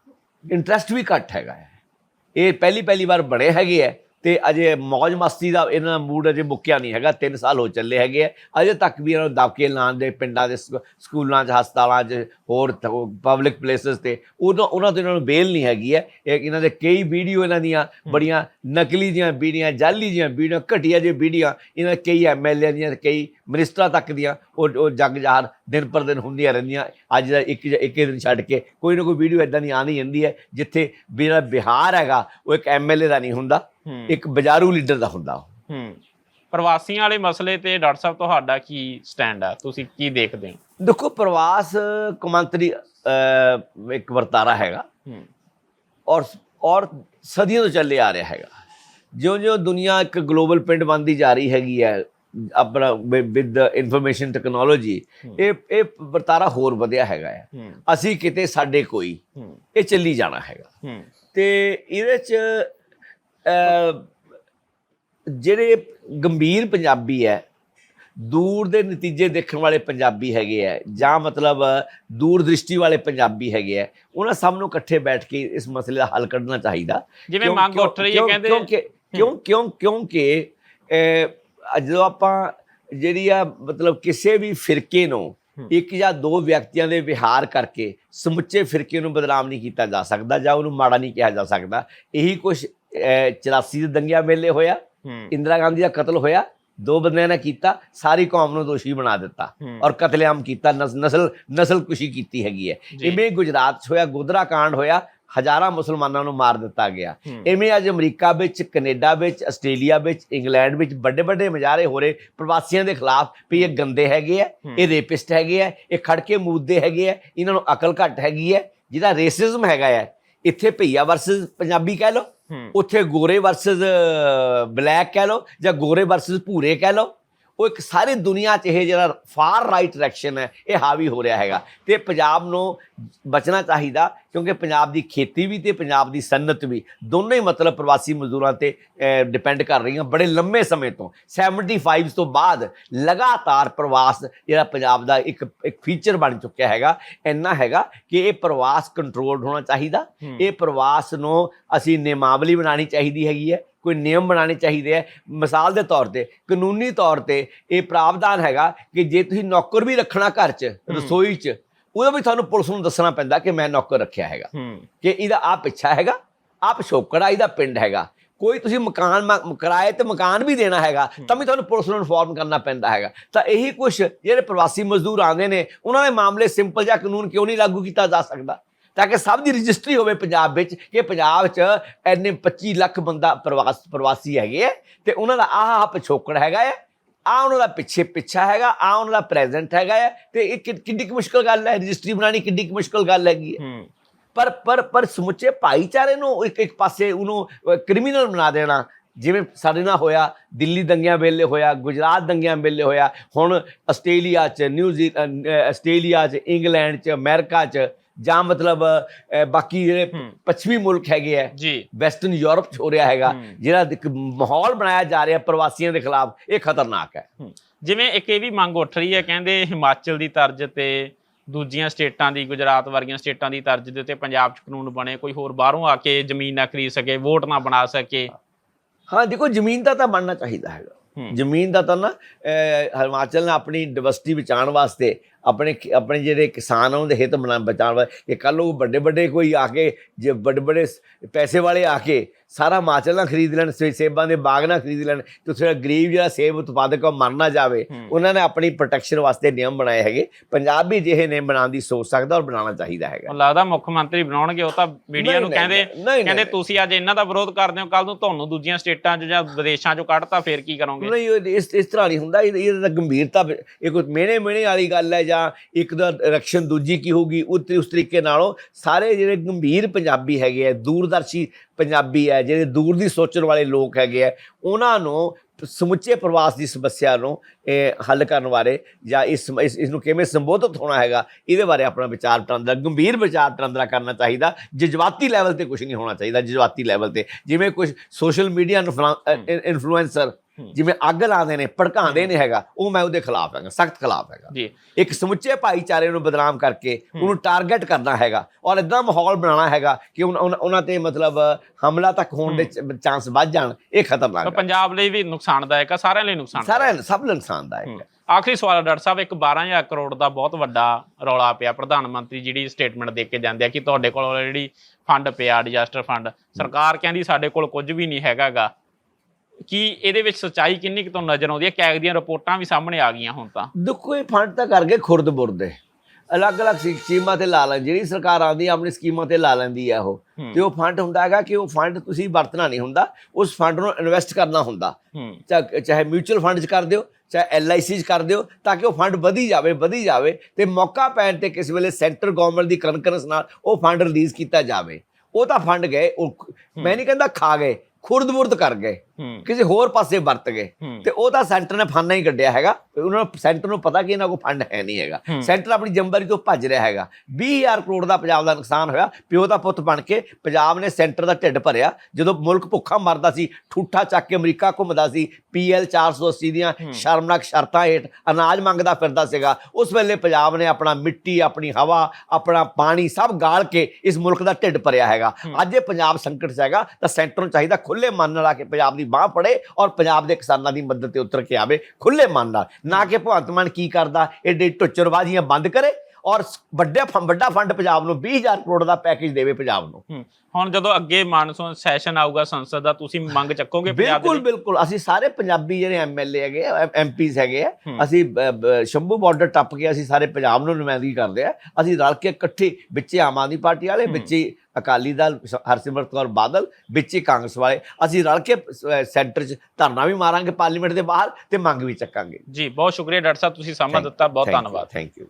Speaker 1: ਇੰਟਰਸਟ ਵੀ ਘੱਟ ਹੈਗਾ। ਇਹ ਪਹਿਲੀ ਪਹਿਲੀ ਵਾਰ ਬਣੇ ਹੈਗੇ ਹੈ ਤੇ ਅਜੇ ਮौज ਮਸਤੀ ਦਾ ਇਹਨਾਂ ਦਾ ਮੂਡ ਅਜੇ ਮੁੱਕਿਆ ਨਹੀਂ ਹੈਗਾ 3 ਸਾਲ ਹੋ ਚੱਲੇ ਹੈਗੇ ਆ। ਅਜੇ ਤੱਕ ਵੀ ਇਹਨਾਂ ਨੂੰ ਦਬਕੇ ਲਾਉਣ ਦੇ ਪਿੰਡਾਂ ਦੇ ਸਕੂ- ਸਕੂਲਾਂ 'ਚ ਹਸਪਤਾਲਾਂ 'ਚ ਹੋਰ ਪਬਲਿਕ ਪਲੇਸਸ ਤੇ ਉਹਨਾਂ ਉਹਨਾਂ ਤੋਂ ਇਹਨਾਂ ਨੂੰ ਬੇਲ ਨਹੀਂ ਹੈਗੀ ਹੈ। ਇਹ ਇਹਨਾਂ ਦੇ ਕਈ ਵੀਡੀਓ ਇਹਨਾਂ ਦੀਆਂ ਬੜੀਆਂ ਨਕਲੀ ਦੀਆਂ ਵੀਡੀਆਂ ਜਾਲੀ ਦੀਆਂ ਵੀਡੀਓ ਘਟੀਆ ਜਿਹੀ ਵੀਡੀਓ ਇਹਨਾਂ ਕਈ ਐਮਐਲਏ ਦੀਆਂ ਕਈ ਮਿਨਿਸਟਰਾਂ ਤੱਕ ਦੀਆਂ ਉਹ ਉਹ ਜੱਗ ਜ਼ਾਹਰ ਦਿਨ ਪਰ ਦਿਨ ਹੁੰਦੀਆਂ ਰਹਿੰਦੀਆਂ। ਅੱਜ ਦਾ ਇੱਕ ਇੱਕ ਦਿਨ ਛੱਡ ਕੇ ਕੋਈ ਨਾ ਕੋਈ ਵੀਡੀਓ ਇਦਾਂ ਦੀ ਆਉਂਦੀ ਜਾਂਦੀ ਹੈ ਜਿੱਥੇ ਜਿਹੜਾ ਬਿਹਾਰ ਹੈਗਾ ਉਹ ਇੱਕ ਐਮਐਲਏ ਦਾ ਨਹੀਂ ਹੁੰਦਾ। ਇੱਕ ਬਾਜ਼ਾਰੂ ਲੀਡਰ ਦਾ ਹੁੰਦਾ
Speaker 2: ਹੂੰ। ਪ੍ਰਵਾਸੀਆਂ ਵਾਲੇ ਮਸਲੇ ਤੇ ਡਾਕਟਰ ਸਾਹਿਬ ਤੁਹਾਡਾ ਕੀ ਸਟੈਂਡ ਆ? ਤੁਸੀਂ ਕੀ ਦੇਖਦੇ ਹੋ?
Speaker 1: ਦੇਖੋ ਪ੍ਰਵਾਸ ਕੌਮਾਂਤਰੀ ਇੱਕ ਵਰਤਾਰਾ ਹੈਗਾ।
Speaker 2: ਹੂੰ।
Speaker 1: ਔਰ ਔਰ ਸਦੀਆਂ ਤੋਂ ਚੱਲੇ ਆ ਰਿਹਾ ਹੈਗਾ। ਜਿਉਂ-ਜਿਉਂ ਦੁਨੀਆ ਇੱਕ ਗਲੋਬਲ ਪਿੰਡ ਬਣਦੀ ਜਾ ਰਹੀ ਹੈਗੀ ਹੈ ਆਪਣਾ ਵਿਦ ਇਨਫੋਰਮੇਸ਼ਨ ਟੈਕਨੋਲੋਜੀ ਇਹ ਇਹ ਵਰਤਾਰਾ ਹੋਰ ਵਧਿਆ ਹੈਗਾ ਹੈ। ਅਸੀਂ ਕਿਤੇ ਸਾਡੇ ਕੋਈ ਇਹ ਚੱਲੀ ਜਾਣਾ ਹੈਗਾ। ਤੇ ਇਹਦੇ ਚ ਜਿਹੜੇ ਗੰਭੀਰ ਪੰਜਾਬੀ ਹੈ ਦੂਰ ਦੇ ਨਤੀਜੇ ਦੇਖਣ ਵਾਲੇ ਪੰਜਾਬੀ ਹੈਗੇ ਆ ਜਾਂ ਮਤਲਬ ਦੂਰ ਦ੍ਰਿਸ਼ਟੀ ਵਾਲੇ ਪੰਜਾਬੀ ਹੈਗੇ ਆ ਉਹਨਾਂ ਸਭ ਨੂੰ ਇਕੱਠੇ ਬੈਠ ਕੇ ਇਸ ਮਸਲੇ ਦਾ ਹੱਲ ਕੱਢਣਾ ਚਾਹੀਦਾ
Speaker 2: ਜਿਵੇਂ ਮੰਗ ਉੱਠ ਰਹੀ ਹੈ ਕਹਿੰਦੇ
Speaker 1: ਕਿਉਂਕਿ ਕਿਉਂ ਕਿਉਂ ਕਿਉਂਕਿ ਜਦੋਂ ਆਪਾਂ ਜਿਹੜੀ ਆ ਮਤਲਬ ਕਿਸੇ ਵੀ ਫਿਰਕੇ ਨੂੰ। ਇੱਕ ਜਾਂ ਦੋ ਵਿਅਕਤੀਆਂ ਦੇ ਵਿਹਾਰ ਕਰਕੇ ਸਮੁੱਚੇ ਫਿਰਕੇ ਨੂੰ ਬਦਨਾਮ ਨਹੀਂ ਕੀਤਾ ਜਾ ਸਕਦਾ ਜਾਂ ਉਹਨੂੰ ਮਾੜਾ ਨਹੀਂ ਕਿਹਾ ਜਾ ਸਕਦਾ ਇਹੀ ਕੁਝ 84 ਦੇ ਦੰਗਿਆਂ ਵੇਲੇ ਹੋਇਆ ਇੰਦਰਾ ਗਾਂਧੀ ਦਾ ਕਤਲ ਹੋਇਆ ਦੋ ਬੰਦਿਆਂ ਨੇ ਕੀਤਾ ਸਾਰੀ ਕੌਮ ਨੂੰ ਦੋਸ਼ੀ ਬਣਾ ਦਿੱਤਾ। ਔਰ ਕਤਲੇਆਮ ਕੀਤਾ ਨਸ- ਨਸਲ ਨਸਲਕੁਸ਼ੀ ਕੀਤੀ ਹੈਗੀ ਹੈ। ਇਵੇਂ ਗੁਜਰਾਤ 'ਚ ਹੋਇਆ ਗੋਧਰਾ ਕਾਂਡ ਹੋਇਆ ਹਜ਼ਾਰਾਂ ਮੁਸਲਮਾਨਾਂ ਨੂੰ ਮਾਰ ਦਿੱਤਾ ਗਿਆ। ਇਵੇਂ ਅੱਜ ਅਮਰੀਕਾ ਵਿੱਚ ਕੈਨੇਡਾ ਵਿੱਚ ਆਸਟ੍ਰੇਲੀਆ ਵਿੱਚ ਇੰਗਲੈਂਡ ਵਿੱਚ ਵੱਡੇ ਵੱਡੇ ਮਜਾਰੇ ਹੋ ਰਹੇ ਪ੍ਰਵਾਸੀਆਂ ਦੇ ਖਿਲਾਫ ਵੀ ਇਹ ਗੰਦੇ ਹੈਗੇ ਆ। ਇਹ ਰੇਪਿਸਟ ਹੈਗੇ ਆ ਇਹ ਖੜਕੇ ਮੂਦਦੇ ਹੈਗੇ ਆ ਇਹਨਾਂ ਨੂੰ ਅਕਲ ਘੱਟ ਹੈਗੀ ਹੈ ਜਿਹਦਾ ਰੇਸਿਜ਼ਮ ਹੈਗਾ ਹੈ ਇੱਥੇ ਭਈਆ ਵਰਸਸ ਪੰਜਾਬੀ ਕਹਿ ਲਓ ਉੱਥੇ ਗੋਰੇ ਵਰਸਸ ਬਲੈਕ ਕਹਿ ਲਓ ਜਾਂ ਗੋਰੇ ਵਰਸਸ ਭੂਰੇ ਕਹਿ ਲਓ। ਉਹ ਇੱਕ ਸਾਰੀ ਦੁਨੀਆ 'ਚ ਇਹ ਜਿਹੜਾ ਫਾਰ ਰਾਈਟ ਡਾਇਰੈਕਸ਼ਨ ਹੈ ਇਹ ਹਾਵੀ ਹੋ ਰਿਹਾ ਹੈਗਾ। ਤੇ ਪੰਜਾਬ ਨੂੰ ਬਚਣਾ ਚਾਹੀਦਾ ਕਿਉਂਕਿ ਪੰਜਾਬ ਦੀ ਖੇਤੀ ਵੀ ਤੇ ਪੰਜਾਬ ਦੀ ਸਨਅਤ ਵੀ ਦੋਨੋਂ ਹੀ ਮਤਲਬ ਪ੍ਰਵਾਸੀ ਮਜ਼ਦੂਰਾਂ ਤੇ ਡਿਪੈਂਡ ਕਰ ਰਹੀਆਂ ਬੜੇ ਲੰਮੇ ਸਮੇਂ ਤੋਂ। 75 ਤੋਂ ਬਾਅਦ ਲਗਾਤਾਰ ਪ੍ਰਵਾਸ ਜਿਹੜਾ ਪੰਜਾਬ ਦਾ ਇੱਕ ਇੱਕ ਫੀਚਰ ਬਣ ਚੁੱਕਿਆ ਹੈਗਾ। ਇੰਨਾ ਹੈਗਾ ਕਿ ਇਹ ਪ੍ਰਵਾਸ ਕੰਟਰੋਲਡ ਹੋਣਾ ਚਾਹੀਦਾ। ਇਹ ਪ੍ਰਵਾਸ ਨੂੰ ਅਸੀਂ ਨਿਯਮਾਵਲੀ ਬਣਾਉਣੀ ਚਾਹੀਦੀ ਹੈਗੀ ਹੈ। ਕੋਈ ਨਿਯਮ ਬਣਾਉਣੇ ਚਾਹੀਦੇ ਹੈ ਮਿਸਾਲ ਦੇ ਤੌਰ ਤੇ ਕਾਨੂੰਨੀ ਤੌਰ ਤੇ ਇਹ ਪ੍ਰਾਵਧਾਨ ਹੈਗਾ ਕਿ ਜੇ ਤੁਸੀਂ ਨੌਕਰ ਵੀ ਰੱਖਣਾ ਘਰ 'ਚ ਰਸੋਈ 'ਚ ਉਹਦਾ ਵੀ ਤੁਹਾਨੂੰ ਪੁਲਿਸ ਨੂੰ ਦੱਸਣਾ ਪੈਂਦਾ ਕਿ ਮੈਂ ਨੌਕਰ ਰੱਖਿਆ ਹੈਗਾ। ਕਿ ਇਹਦਾ ਆ ਪਿੱਛਾ ਹੈਗਾ ਆ ਪਿਛੋਕੜਾ ਇਹਦਾ ਪਿੰਡ ਹੈਗਾ। ਕੋਈ ਤੁਸੀਂ ਮਕਾਨ ਕਿਰਾਏ ਤੇ ਮਕਾਨ ਵੀ ਦੇਣਾ ਹੈਗਾ ਤਾਂ ਵੀ ਤੁਹਾਨੂੰ ਪੁਲਿਸ ਨੂੰ ਇਨਫੋਰਮ ਕਰਨਾ ਪੈਂਦਾ ਹੈਗਾ। ਤਾਂ ਇਹੀ ਕੁਝ ਜਿਹੜੇ ਪ੍ਰਵਾਸੀ ਮਜ਼ਦੂਰ ਆਉਂਦੇ ਨੇ ਉਹਨਾਂ ਦੇ ਮਾਮਲੇ ਸਿੰਪਲ ਜਿਹਾ ਕਾਨੂੰਨ ਕਿਉਂ ਨਹੀਂ ਲਾਗੂ ਕੀਤਾ ਜਾ ਸਕਦਾ? ਤਾਂ ਕਿ ਸਭ ਦੀ ਰਜਿਸਟਰੀ ਹੋਵੇ ਪੰਜਾਬ ਵਿੱਚ ਕਿ ਪੰਜਾਬ 'ਚ ਇੰਨੇ 25 ਲੱਖ ਬੰਦਾ ਪ੍ਰਵਾਸ ਪ੍ਰਵਾਸੀ ਹੈਗੇ ਆ ਤੇ ਉਹਨਾਂ ਦਾ ਆਹ ਆਹ ਪਿਛੋਕੜ ਹੈਗਾ ਹੈ ਆ ਉਹਨਾਂ ਦਾ ਪਿੱਛੇ ਪਿੱਛਾ ਹੈਗਾ ਆ ਉਹਨਾਂ ਦਾ ਪ੍ਰੈਜ਼ੈਂਟ ਹੈਗਾ ਹੈ ਤੇ ਇਹ ਕਿੰਨੀ ਕੁ ਮੁਸ਼ਕਲ ਗੱਲ ਹੈ ਰਜਿਸਟਰੀ ਬਣਾਉਣੀ ਕਿੰਨੀ ਕੁ ਮੁਸ਼ਕਲ ਗੱਲ ਹੈਗੀ ਹੈ।
Speaker 2: ਹੂੰ।
Speaker 1: ਪਰ ਪਰ ਪਰ ਸਮੁੱਚੇ ਭਾਈਚਾਰੇ ਨੂੰ ਇੱਕ ਇੱਕ ਪਾਸੇ ਉਹਨੂੰ ਕ੍ਰਿਮੀਨਲ ਬਣਾ ਦੇਣਾ ਜਿਵੇਂ ਸਾਡੇ ਨਾਲ ਹੋਇਆ ਦਿੱਲੀ ਦੰਗਿਆਂ ਵੇਲੇ ਹੋਇਆ ਗੁਜਰਾਤ ਦੰਗਿਆਂ ਵੇਲੇ ਹੋਇਆ ਹੁਣ ਆਸਟ੍ਰੇਲੀਆ 'ਚ ਨਿਊਜ਼ੀਲੈਂਡ ਆਸਟ੍ਰੇਲੀਆ 'ਚ ਇੰਗਲੈਂਡ 'ਚ ਅਮਰੀਕਾ 'ਚ ਜਾਂ ਮਤਲਬ ਬਾਕੀ ਜਿਹੜੇ
Speaker 2: ਹੂੰ।
Speaker 1: ਪੱਛਮੀ ਮੁਲਕ ਹੈਗੇ ਆ
Speaker 2: ਜੀ
Speaker 1: ਵੈਸਟਰਨ ਯੂਰਪ 'ਚ ਹੋ ਰਿਹਾ ਹੈਗਾ
Speaker 2: ਹੂੰ।
Speaker 1: ਜਿਹੜਾ ਇੱਕ ਮਾਹੌਲ ਬਣਾਇਆ ਜਾ ਰਿਹਾ ਪ੍ਰਵਾਸੀਆਂ ਦੇ ਖਿਲਾਫ ਇਹ ਖਤਰਨਾਕ ਹੈ
Speaker 2: ਹੂੰ। ਜਿਵੇਂ ਇੱਕ ਇਹ ਵੀ ਮੰਗ ਉੱਠ ਰਹੀ ਹੈ ਕਹਿੰਦੇ ਹਿਮਾਚਲ ਦੀ ਤਰਜ਼ ਤੇ ਦੂਜੀਆਂ ਸਟੇਟਾਂ ਦੀ ਗੁਜਰਾਤ ਵਰਗੀਆਂ ਸਟੇਟਾਂ ਦੀ ਤਰਜ਼ ਦੇ ਉੱਤੇ ਪੰਜਾਬ 'ਚ ਕਾਨੂੰਨ ਬਣੇ ਕੋਈ ਹੋਰ ਬਾਹਰੋਂ ਆ ਕੇ ਜ਼ਮੀਨ ਨਾ ਖਰੀਦ ਸਕੇ ਵੋਟ ਨਾ ਬਣਾ ਸਕੇ
Speaker 1: ਹਾਂ ਦੇਖੋ ਜ਼ਮੀਨ ਦਾ ਤਾਂ ਬਣਨਾ ਚਾਹੀਦਾ ਹੈਗਾ
Speaker 2: ਹੂੰ।
Speaker 1: ਜ਼ਮੀਨ ਦਾ ਤਾਂ ਨਾ ਅਹ, ਹਿਮਾਚਲ ਨੇ ਆਪਣੀ ਡਿਵਰਸਿਟੀ ਬਚਾਉਣ ਵਾਸਤੇ ਆਪਣੇ ਕਿ- ਆਪਣੇ ਜਿਹੜੇ ਕਿਸਾਨ ਆ ਉਹਦੇ ਹਿੱਤ ਬਣਾ ਬਚਾਉਣ ਵਾਸਤੇ ਇਹ ਕੱਲ ਨੂੰ ਵੱਡੇ ਵੱਡੇ ਕੋਈ ਆ ਕੇ ਜੇ ਵੱਡੇ ਵੱਡੇ ਪੈਸੇ ਵਾਲੇ ਆ ਕੇ ਸਾਰਾ ਹਿਮਾਚਲ ਨਾ ਖਰੀਦ ਲੈਣ ਸੇਬਾਂ ਦੇ ਬਾਗ ਨਾ ਖਰੀਦ ਲੈਣ ਤੇ ਜਿਹੜਾ ਗਰੀਬ ਜਿਹੜਾ ਸੇਬ ਉਤਪਾਦਕ ਉਹ ਮਰ ਨਾ ਜਾਵੇ। ਉਹਨਾਂ ਨੇ ਆਪਣੀ ਪ੍ਰੋਟੈਕਸ਼ਨ ਵਾਸਤੇ ਨਿਯਮ ਬਣਾਏ ਹੈਗੇ। ਪੰਜਾਬ ਵੀ ਜਿਹੇ ਨਿਯਮ ਬਣਾਉਣ ਦੀ ਸੋਚ ਸਕਦਾ ਔਰ ਬਣਾਉਣਾ ਚਾਹੀਦਾ ਹੈਗਾ।
Speaker 2: ਲੱਗਦਾ ਮੁੱਖ ਮੰਤਰੀ ਬਣਾਉਣਗੇ ਉਹ ਤਾਂ ਮੀਡੀਆ ਨੂੰ ਕਹਿੰਦੇ ਕਹਿੰਦੇ। ਤੁਸੀਂ ਅੱਜ ਇਹਨਾਂ ਦਾ ਵਿਰੋਧ ਕਰਦੇ ਹੋ ਕੱਲ ਨੂੰ ਤੁਹਾਨੂੰ ਦੂਜੀਆਂ ਸਟੇਟਾਂ 'ਚ ਜਾਂ ਵਿਦੇਸ਼ਾਂ 'ਚੋਂ ਕੱਢਤਾ ਫੇਰ ਕੀ ਕਰੋਗੇ?
Speaker 1: ਨਹੀਂ ਇਸ ਇਸ ਤਰ੍ਹਾਂ ਨਹੀਂ ਹੁੰਦਾ। ਇਹ ਤਾਂ ਗੰਭੀਰਤਾ ਇਹ ਕੋਈ ਮਿਹਣੇ ਮਿਹਣੇ ਵਾਲੀ ਗੱਲ ਹੈ ਜਾਂ ਇੱਕ ਦਾ ਰਕਸ਼ਨ ਦੂਜੀ ਕੀ ਹੋਊਗੀ ਉਹ ਉਸ ਤਰੀਕੇ ਨਾਲੋਂ ਸਾਰੇ ਜਿਹੜੇ ਗੰਭੀਰ ਪੰਜਾਬੀ ਹੈਗੇ ਆ, ਦੂਰਦਰਸ਼ੀ ਪੰਜਾਬੀ ਹੈ ਜਿਹੜੇ ਦੂਰ ਦੀ ਸੋਚਣ ਵਾਲੇ ਲੋਕ ਹੈਗੇ ਆ, ਉਹਨਾਂ ਨੂੰ ਸਮੁੱਚੇ ਪ੍ਰਵਾਸ ਦੀ ਸਮੱਸਿਆ ਨੂੰ ਹੱਲ ਕਰਨ ਬਾਰੇ ਜਾਂ ਇਸ ਇਸ ਨੂੰ ਕਿਵੇਂ ਸੰਬੋਧਿਤ ਹੋਣਾ ਹੈਗਾ, ਇਹਦੇ ਬਾਰੇ ਆਪਣਾ ਵਿਚਾਰ ਵਟਾਂਦਰਾ ਗੰਭੀਰ ਵਿਚਾਰ ਵਟਾਂਦਰਾ ਕਰਨਾ ਚਾਹੀਦਾ, ਜਜ਼ਬਾਤੀ ਲੈਵਲ ਤੇ ਕੁਝ ਨਹੀਂ ਹੋਣਾ ਚਾਹੀਦਾ, ਜਜ਼ਬਾਤੀ ਲੈਵਲ ਤੇ, ਜਿਵੇਂ ਕੁਝ ਸੋਸ਼ਲ ਮੀਡੀਆ ਇਨਫਲੂਐਂਸਰ ਜਿਵੇਂ ਅੱਗ ਲਾਉਂਦੇ ਨੇ ਭੜਕਾਉਂਦੇ ਨੇ ਹੈਗਾ ਉਹ ਮੈਂ ਉਹਦੇ ਖਿਲਾਫ ਹੈਗਾ ਸਖਤ ਖਿਲਾਫ ਹੈਗਾ।
Speaker 2: ਜੀ।
Speaker 1: ਇੱਕ ਸਮੁੱਚੇ ਭਾਈਚਾਰੇ ਨੂੰ ਬਦਨਾਮ ਕਰਕੇ ਉਹਨੂੰ ਟਾਰਗੇਟ ਕਰਨਾ ਹੈਗਾ ਔਰ ਇਦਾਂ ਮਾਹੌਲ ਬਣਾਉਣਾ ਹੈਗਾ ਕਿ ਉਹਨਾਂ ਤੇ ਮਤਲਬ ਹਮਲਾ ਤੱਕ ਹੋਣ ਦੇ ਚਾਂਸ ਵੱਧ ਜਾਣ ਇਹ ਖਤਰਨਾਕ
Speaker 2: ਤਾਂ
Speaker 1: ਹੈ।
Speaker 2: ਪੰਜਾਬ ਲਈ ਵੀ ਨੁਕਸਾਨਦਾਇਕ ਆ ਸਾਰਿਆਂ ਲਈ ਨੁਕਸਾਨਦਾਇਕ।
Speaker 1: ਸਾਰਾ ਸਭ ਲਈ ਨੁਕਸਾਨਦਾਇਕ
Speaker 2: ਹੂੰ। ਆਖਰੀ ਸਵਾਲ ਡਾਕਟਰ ਸਾਹਿਬ ਇੱਕ 12000 ਕਰੋੜ ਦਾ ਬਹੁਤ ਵੱਡਾ ਰੌਲਾ ਪਿਆ ਪ੍ਰਧਾਨ ਮੰਤਰੀ ਜਿਹੜੀ ਸਟੇਟਮੈਂਟ ਦੇ ਕੇ ਜਾਂਦੇ ਆ ਕਿ ਤੁਹਾਡੇ ਕੋਲ ਜਿਹੜੀ ਫੰਡ ਪਿਆ ਡਿਜ਼ਾਸਟਰ ਫੰਡ ਸਰਕਾਰ ਕਹਿੰਦੀ ਸਾਡੇ ਕੋਲ ਕੁਝ ਵੀ ਨਹੀਂ ਹੈਗਾਗਾ। ਕੀ ਇਹਦੇ ਵਿੱਚ ਸੱਚਾਈ ਕਿੰਨੀ ਕੁ ਤੁਹਾਨੂੰ ਨਜ਼ਰ ਆਉਂਦੀ ਹੈ? ਕੈਗ ਦੀਆਂ ਰਿਪੋਰਟਾਂ ਵੀ ਸਾਹਮਣੇ ਆ ਗਈਆਂ ਹੁਣ ਤਾਂ।
Speaker 1: ਦੇਖੋ ਇਹ ਫੰਡ ਤਾਂ ਕਰ ਗਏ ਖੁਰਦ ਬੁਰਦੇ ਅਲੱਗ-ਅਲੱਗ ਸਕੀਮਾਂ ਤੇ ਲਾ ਲੈ ਜਿਹੜੀ ਸਰਕਾਰ ਆਉਂਦੀ ਆਪਣੀ ਸਕੀਮਾਂ ਤੇ ਲਾ ਲੈਂਦੀ ਹੈ ਉਹ। ਤੇ ਉਹ ਫੰਡ ਹੁੰਦਾ ਹੈਗਾ ਕਿ ਉਹ ਫੰਡ ਤੁਸੀਂ ਵਰਤਣਾ ਨਹੀਂ ਹੁੰਦਾ ਉਸ ਫੰਡ ਨੂੰ ਇਨਵੈਸਟ ਕਰਨਾ ਹੁੰਦਾ। ਚਾਹੇ ਮਿਊਚੁਅਲ ਫੰਡ 'ਚ ਕਰ ਦਿਓ ਚਾਹੇ ਐਲਆਈਸੀ 'ਚ ਕਰ ਦਿਓ ਤਾਂ ਕਿ ਉਹ ਫੰਡ ਵਧੀ ਜਾਵੇ ਵਧੀ ਜਾਵੇ ਤੇ ਮੌਕਾ ਪੈਣ ਤੇ ਕਿਸੇ ਵੇਲੇ ਸੈਂਟਰ ਗਵਰਨਮੈਂਟ ਦੀ ਕਨਕਰੈਂਸ ਨਾਲ ਉਹ ਫੰਡ ਰਿਲੀਜ਼ ਕੀਤਾ ਜਾਵੇ। ਉਹ ਤਾਂ ਫੰਡ ਗਏ ਉਹ ਮੈਂ ਨਹੀਂ ਕਹਿੰਦਾ ਖਾ ਗਏ ਖੁਰਦ-ਬੁਰਦ ਕਰ ਗਏ।
Speaker 2: ਹੂੰ।
Speaker 1: ਕਿਸੇ ਹੋਰ ਪਾਸੇ ਵਰਤ ਗਏ।
Speaker 2: ਹੂੰ।
Speaker 1: ਤੇ ਉਹ ਤਾਂ ਸੈਂਟਰ ਨੇ ਫੰਡ ਨਹੀਂ ਕੱਢਿਆ ਹੈਗਾ। ਉਹਨਾਂ ਨੂੰ ਸੈਂਟਰ ਨੂੰ ਪਤਾ ਕਿ ਇਹਨਾਂ ਕੋਲ ਫੰਡ ਹੈ ਨਹੀਂ ਹੈਗਾ।
Speaker 2: ਹੂੰ।
Speaker 1: ਸੈਂਟਰ ਆਪਣੀ ਜੰਬਰੀ ਤੋਂ ਭੱਜ ਰਿਹਾ ਹੈਗਾ। 20000 ਕਰੋੜ ਦਾ ਪੰਜਾਬ ਦਾ ਨੁਕਸਾਨ ਹੋਇਆ। ਪਿਓ ਦਾ ਪੁੱਤ ਬਣ ਕੇ ਪੰਜਾਬ ਨੇ ਸੈਂਟਰ ਦਾ ਢਿੱਡ ਭਰਿਆ। ਜਦੋਂ ਮੁਲਕ ਭੁੱਖਾ ਮਰਦਾ ਸੀ ਠੂਠਾ ਚੱਕ ਕੇ ਅਮਰੀਕਾ ਘੁੰਮਦਾ ਸੀ ਪੀਐਲ 480 ਦੀਆਂ ਸ਼ਰਮਨਾਕ ਸ਼ਰਤਾਂ ਹੇਠ ਅਨਾਜ ਮੰਗਦਾ ਫਿਰਦਾ ਸੀਗਾ। ਉਸ ਵੇਲੇ ਪੰਜਾਬ ਨੇ ਆਪਣਾ ਮਿੱਟੀ ਆਪਣੀ ਹਵਾ ਆਪਣਾ ਪਾਣੀ ਸਭ ਗਾਲ ਕੇ ਇਸ ਮੁਲਕ ਦਾ ਢਿੱਡ ਭਰਿਆ ਹੈਗਾ। ਅੱਜ ਇਹ ਪੰਜਾਬ ਸੰਕਟ 'ਚ ਹੈਗਾ ਤਾਂ ਸੈਂਟਰ ਨੂੰ ਚਾਹੀਦਾ ਖੁੱਲੇ ਮਨ ਨਾਲ ਆ ਕੇ ਪੰਜਾਬ ਦੀ ਬਾਹ ਫੜੇ ਔਰ ਪੰਜਾਬ ਦੇ ਕਿਸਾਨਾਂ ਦੀ ਮਦਦ ਤੇ ਉਤਰ ਕੇ ਆਵੇ ਖੁੱਲੇ ਮਨ ਨਾਲ। ਨਾ ਕਿ ਭਗਵੰਤ ਮਾਨ ਕੀ ਕਰਦਾ? ਏਡੇ ਟੁੱਚਰਬਾਜ਼ੀਆਂ ਬੰਦ ਕਰੇ। ਔਰ ਵੱਡਾ ਵੱਡਾ ਫੰਡ ਪੰਜਾਬ ਨੂੰ 20000 ਕਰੋੜ ਦਾ ਪੈਕੇਜ ਦੇਵੇ ਪੰਜਾਬ ਨੂੰ।
Speaker 2: ਹੂੰ ਹੁਣ ਜਦੋਂ ਅੱਗੇ ਮਾਨਸੂਨ ਸੈਸ਼ਨ ਆਊਗਾ ਸੰਸਦ ਦਾ ਤੁਸੀਂ ਮੰਗ ਚੱਕੋਗੇ ਪੰਜਾਬ ਦੇ
Speaker 1: ਬਿਲਕੁਲ? ਬਿਲਕੁਲ। ਅਸੀਂ ਸਾਰੇ ਪੰਜਾਬੀ ਜਿਹੜੇ ਐਮਐਲਏ ਹੈਗੇ ਐਮਪੀਸ ਹੈਗੇ ਆ
Speaker 2: ਹੂੰ।
Speaker 1: ਅਸੀਂ ਸ਼ੰਭੂ ਬਾਰਡਰ ਟੱਪ ਕੇ ਅਸੀਂ ਸਾਰੇ ਪੰਜਾਬ ਨੂੰ ਨੁਮਾਇੰਦਗੀ ਕਰਦੇ ਆ। ਅਸੀਂ ਰਲ ਕੇ ਇਕੱਠੇ ਵਿੱਚੇ ਆਮ ਆਦਮੀ ਪਾਰਟੀ ਵਾਲੇ ਵਿੱਚੇ ਅਕਾਲੀ ਦਲ ਹਰਸਿਮਰਤ ਕੌਰ ਬਾਦਲ ਵਿੱਚੇ ਕਾਂਗਰਸ ਵਾਲੇ। ਅਸੀਂ ਰਲ ਕੇ ਸੈਂਟਰ 'ਚ ਧਰਨਾ ਵੀ ਮਾਰਾਂਗੇ ਪਾਰਲੀਮੈਂਟ ਦੇ ਬਾਹਰ ਤੇ ਮੰਗ ਵੀ ਚੱਕਾਂਗੇ।
Speaker 2: ਜੀ ਬਹੁਤ ਸ਼ੁਕਰੀਆ ਡਾਕਟਰ ਸਾਹਿਬ ਤੁਸੀਂ ਸਮਾਂ ਦਿੱਤਾ ਬਹੁਤ ਧੰਨਵਾਦ।
Speaker 1: Thank you